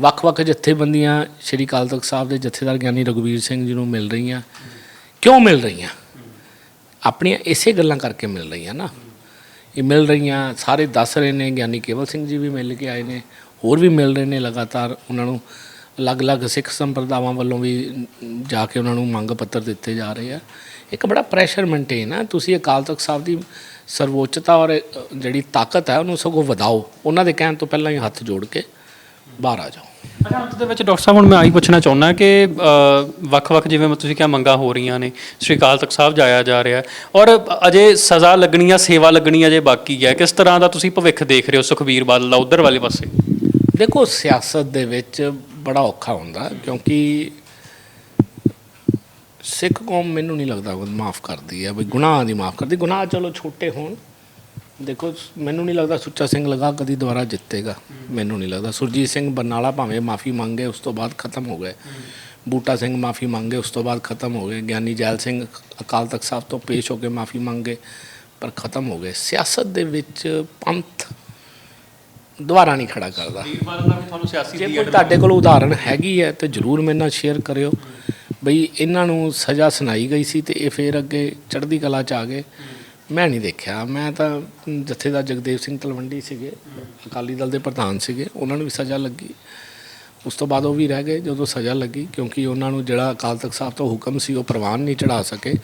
ਵੱਖ-ਵੱਖ ਜਥੇਬੰਦੀਆਂ, ਸ਼੍ਰੀ ਅਕਾਲ ਤਖਤ ਸਾਹਿਬ ਦੇ ਜਥੇਦਾਰ ਗਿਆਨੀ ਰਘੁਵੀਰ ਸਿੰਘ ਜੀ ਨੂੰ ਮਿਲ ਰਹੀਆਂ। ਕਿਉਂ ਮਿਲ ਰਹੀਆਂ? ਆਪਣੀਆਂ ਇਸੇ ਗੱਲਾਂ ਕਰਕੇ ਮਿਲ ਰਹੀਆਂ ਨਾ। ਇਹ ਮਿਲ ਰਹੀਆਂ, ਸਾਰੇ ਦੱਸ ਰਹੇ ਨੇ, ਗਿਆਨੀ ਕੇਵਲ ਸਿੰਘ ਜੀ ਵੀ ਮਿਲ ਕੇ ਆਏ ਨੇ ਹੋਰ ਵੀ ਮਿਲ ਰਹੇ ਨੇ ਲਗਾਤਾਰ ਉਹਨਾਂ ਨੂੰ ਅਲੱਗ-ਅਲੱਗ ਸਿੱਖ ਸੰਪਰਦਾਵਾਂ ਵੱਲੋਂ ਵੀ ਜਾ ਕੇ ਉਹਨਾਂ ਨੂੰ ਮੰਗ ਪੱਤਰ ਦਿੱਤੇ ਜਾ ਰਹੇ ਆ। ਇੱਕ ਬੜਾ ਪ੍ਰੈਸ਼ਰ ਮੇਨਟੇਨ ਆ। ਤੁਸੀਂ ਅਕਾਲ ਤਖਤ ਸਾਹਿਬ ਦੀ ਸਰਵੋੱਚਤਾ ਔਰ ਜਿਹੜੀ ਤਾਕਤ ਹੈ, ਉਹਨੂੰ ਸਗੋਂ ਵਧਾਓ। ਉਹਨਾਂ ਦੇ ਕਹਿਣ ਤੋਂ ਪਹਿਲਾਂ ਹੀ ਹੱਥ ਜੋੜ ਕੇ ਬਾਹਰ ਆ ਜਾਓ। ਅੰਤ ਦੇ ਵਿੱਚ ਡਾਕਟਰ ਸਾਹਿਬ, ਹੁਣ ਮੈਂ ਆਹੀ ਪੁੱਛਣਾ ਚਾਹੁੰਦਾ ਕਿ ਵੱਖ-ਵੱਖ ਜਿਵੇਂ ਮੈਂ, ਤੁਸੀਂ ਕਿਹਾ ਮੰਗਾਂ ਹੋ ਰਹੀਆਂ ਨੇ, ਸ੍ਰੀ ਅਕਾਲ ਤਖਤ ਸਾਹਿਬ ਜਾਇਆ ਜਾ ਰਿਹਾ ਔਰ ਅਜੇ ਸਜ਼ਾ ਲੱਗਣੀ ਆ, ਸੇਵਾ ਲੱਗਣੀ ਅਜੇ ਬਾਕੀ ਹੈ ਕਿਸ ਤਰ੍ਹਾਂ ਦਾ ਤੁਸੀਂ ਭਵਿੱਖ ਦੇਖ ਰਹੇ ਹੋ ਸੁਖਬੀਰ ਬਾਦਲ ਦਾ ਉਧਰ ਵਾਲੇ ਪਾਸੇ? ਦੇਖੋ, ਸਿਆਸਤ ਦੇ ਵਿੱਚ ਬੜਾ ਔਖਾ ਹੁੰਦਾ, ਕਿਉਂਕਿ ਸਿੱਖ ਕੌਮ ਮੈਨੂੰ ਨਹੀਂ ਲੱਗਦਾ ਉਹ ਮਾਫ ਕਰਦੀ ਹੈ, ਬਈ ਗੁਨਾਹ ਦੀ ਮਾਫ ਕਰਦੀ। ਗੁਨਾਹ ਚਲੋ ਛੋਟੇ ਹੋਣ। ਦੇਖੋ, ਮੈਨੂੰ ਨਹੀਂ ਲੱਗਦਾ ਸੁੱਚਾ ਸਿੰਘ ਲਗਾ ਕਦੀ ਦੁਬਾਰਾ ਜਿੱਤੇਗਾ। ਮੈਨੂੰ ਨਹੀਂ ਲੱਗਦਾ। ਸੁਰਜੀਤ ਸਿੰਘ ਬਰਨਾਲਾ ਭਾਵੇਂ ਮਾਫੀ ਮੰਗੇ, ਉਸ ਤੋਂ ਬਾਅਦ ਖਤਮ ਹੋ ਗਏ। ਬੂਟਾ ਸਿੰਘ ਮਾਫੀ ਮੰਗੇ, ਉਸ ਤੋਂ ਬਾਅਦ ਖਤਮ ਹੋ ਗਏ। ਗਿਆਨੀ ਜੈਲ ਸਿੰਘ ਅਕਾਲ ਤਖਤ ਸਾਹਿਬ ਤੋਂ ਪੇਸ਼ ਹੋ ਕੇ ਮਾਫੀ ਮੰਗੇ, ਪਰ ਖਤਮ ਹੋ ਗਏ। ਸਿਆਸਤ ਦੇ ਵਿੱਚ ਪੰਥ ਦੁਬਾਰਾ ਨਹੀਂ ਖੜਾ ਕਰਦਾ। ਸੁਖਬੀਰ ਦਾ ਵੀ ਤੁਹਾਨੂੰ ਸਿਆਸੀ ਜੇ ਕੋਈ ਤੁਹਾਡੇ ਕੋਲ ਉਦਾਹਰਣ ਹੈਗੀ ਹੈ, ਤੇ ਜਰੂਰ ਮੇਰੇ ਨਾਲ ਸ਼ੇਅਰ ਕਰਿਓ। ਬਈ ਇਹਨਾਂ ਨੂੰ ਸਜ਼ਾ ਸੁਣਾਈ ਗਈ ਸੀ ਤੇ ਇਹ ਫੇਰ ਅੱਗੇ ਚੜ੍ਹਦੀ ਕਲਾ ਚ ਆ ਗਏ। ਮੈਂ ਨਹੀਂ ਦੇਖਿਆ। ਮੈਂ ਤਾਂ ਜਥੇਦਾਰ ਜਗਦੇਵ ਸਿੰਘ ਤਲਵੰਡੀ ਸੀਗੇ, ਅਕਾਲੀ ਦਲ ਦੇ ਪ੍ਰਧਾਨ ਸੀਗੇ, ਉਹਨਾਂ ਨੂੰ ਵੀ ਸਜ਼ਾ ਲੱਗੀ। ਉਸ ਤੋਂ ਬਾਅਦ ਉਹ ਵੀ ਰਹਿ ਗਏ ਜਦੋਂ ਸਜ਼ਾ ਲੱਗੀ, ਕਿਉਂਕਿ ਉਹਨਾਂ ਨੂੰ ਜਿਹੜਾ ਅਕਾਲ ਤਖਤ ਸਾਹਿਬ ਤੋਂ ਹੁਕਮ ਸੀ, ਉਹ ਪ੍ਰਵਾਨ ਨਹੀਂ ਚੜਾ ਸਕੇ।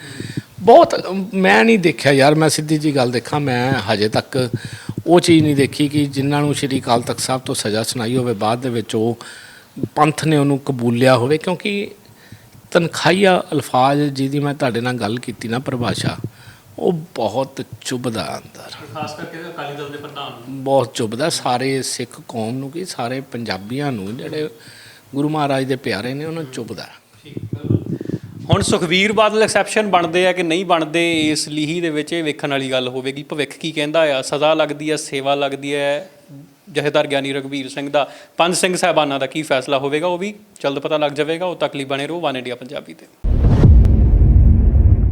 ਬਹੁਤ, ਮੈਂ ਨਹੀਂ ਦੇਖਿਆ ਯਾਰ, ਮੈਂ ਸਿੱਧੀ ਜੀ ਗੱਲ ਦੇਖਾਂ, ਮੈਂ ਹਜੇ ਤੱਕ ਉਹ ਚੀਜ਼ ਨਹੀਂ ਦੇਖੀ ਕਿ ਜਿਨ੍ਹਾਂ ਨੂੰ ਸ਼੍ਰੀ ਅਕਾਲ ਤਖਤ ਸਾਹਿਬ ਤੋਂ ਸਜ਼ਾ ਸੁਣਾਈ ਹੋਵੇ ਬਾਅਦ ਦੇ ਵਿੱਚ ਉਹ ਪੰਥ ਨੇ ਉਹਨੂੰ ਕਬੂਲਿਆ ਹੋਵੇ ਕਿਉਂਕਿ ਤਨਖਾਹੀਆ ਅਲਫਾਜ਼ ਜਿਹਦੀ ਮੈਂ ਤੁਹਾਡੇ ਨਾਲ ਗੱਲ ਕੀਤੀ ਨਾ ਪਰਿਭਾਸ਼ਾ ਉਹ ਬਹੁਤ ਚੁਭਦਾ ਅੰਦਰ। ਖਾਸ ਕਰਕੇ ਅਕਾਲੀ ਦਲ ਦੇ ਪ੍ਰਧਾਨ ਨੂੰ। ਬਹੁਤ ਚੁੱਭਦਾ ਸਾਰੇ ਸਿੱਖ ਕੌਮ ਨੂੰ ਕਿ ਸਾਰੇ ਪੰਜਾਬੀਆਂ ਨੂੰ ਜਿਹੜੇ ਗੁਰੂ ਮਹਾਰਾਜ ਦੇ ਪਿਆਰੇ ਨੇ ਉਹਨਾਂ ਨੂੰ ਚੁੱਭਦਾ ਹੁਣ ਸੁਖਵੀਰ ਬਾਦਲ ਐਕਸੈਪਸ਼ਨ ਬਣਦੇ ਆ ਕਿ ਨਹੀਂ ਬਣਦੇ, ਇਸ ਲੀਹੀ ਦੇ ਵਿੱਚ ਇਹ ਵੇਖਣ ਵਾਲੀ ਗੱਲ ਹੋਵੇਗੀ। ਭਵਿੱਖ ਕੀ ਕਹਿੰਦਾ ਆ? ਸਜ਼ਾ ਲੱਗਦੀ ਹੈ ਸੇਵਾ ਲੱਗਦੀ ਹੈ ਜਹੇਦਾਰ ਗਿਆਨੀ ਰਗਵੀਰ ਸਿੰਘ ਦਾ। ਪੰਜ ਸਿੰਘ ਸਾਹਿਬਾਨਾਂ ਦਾ ਕੀ ਫੈਸਲਾ ਹੋਵੇਗਾ? ਉਹ ਵੀ ਜਲਦ ਪਤਾ ਲੱਗ ਜਾਵੇਗਾ। ਉਹ ਤੱਕ ਲਈ ਬਣੇ ਰਹੋ। ਵਨ ਇੰਡੀਆ ਪੰਜਾਬੀ ਤੇ।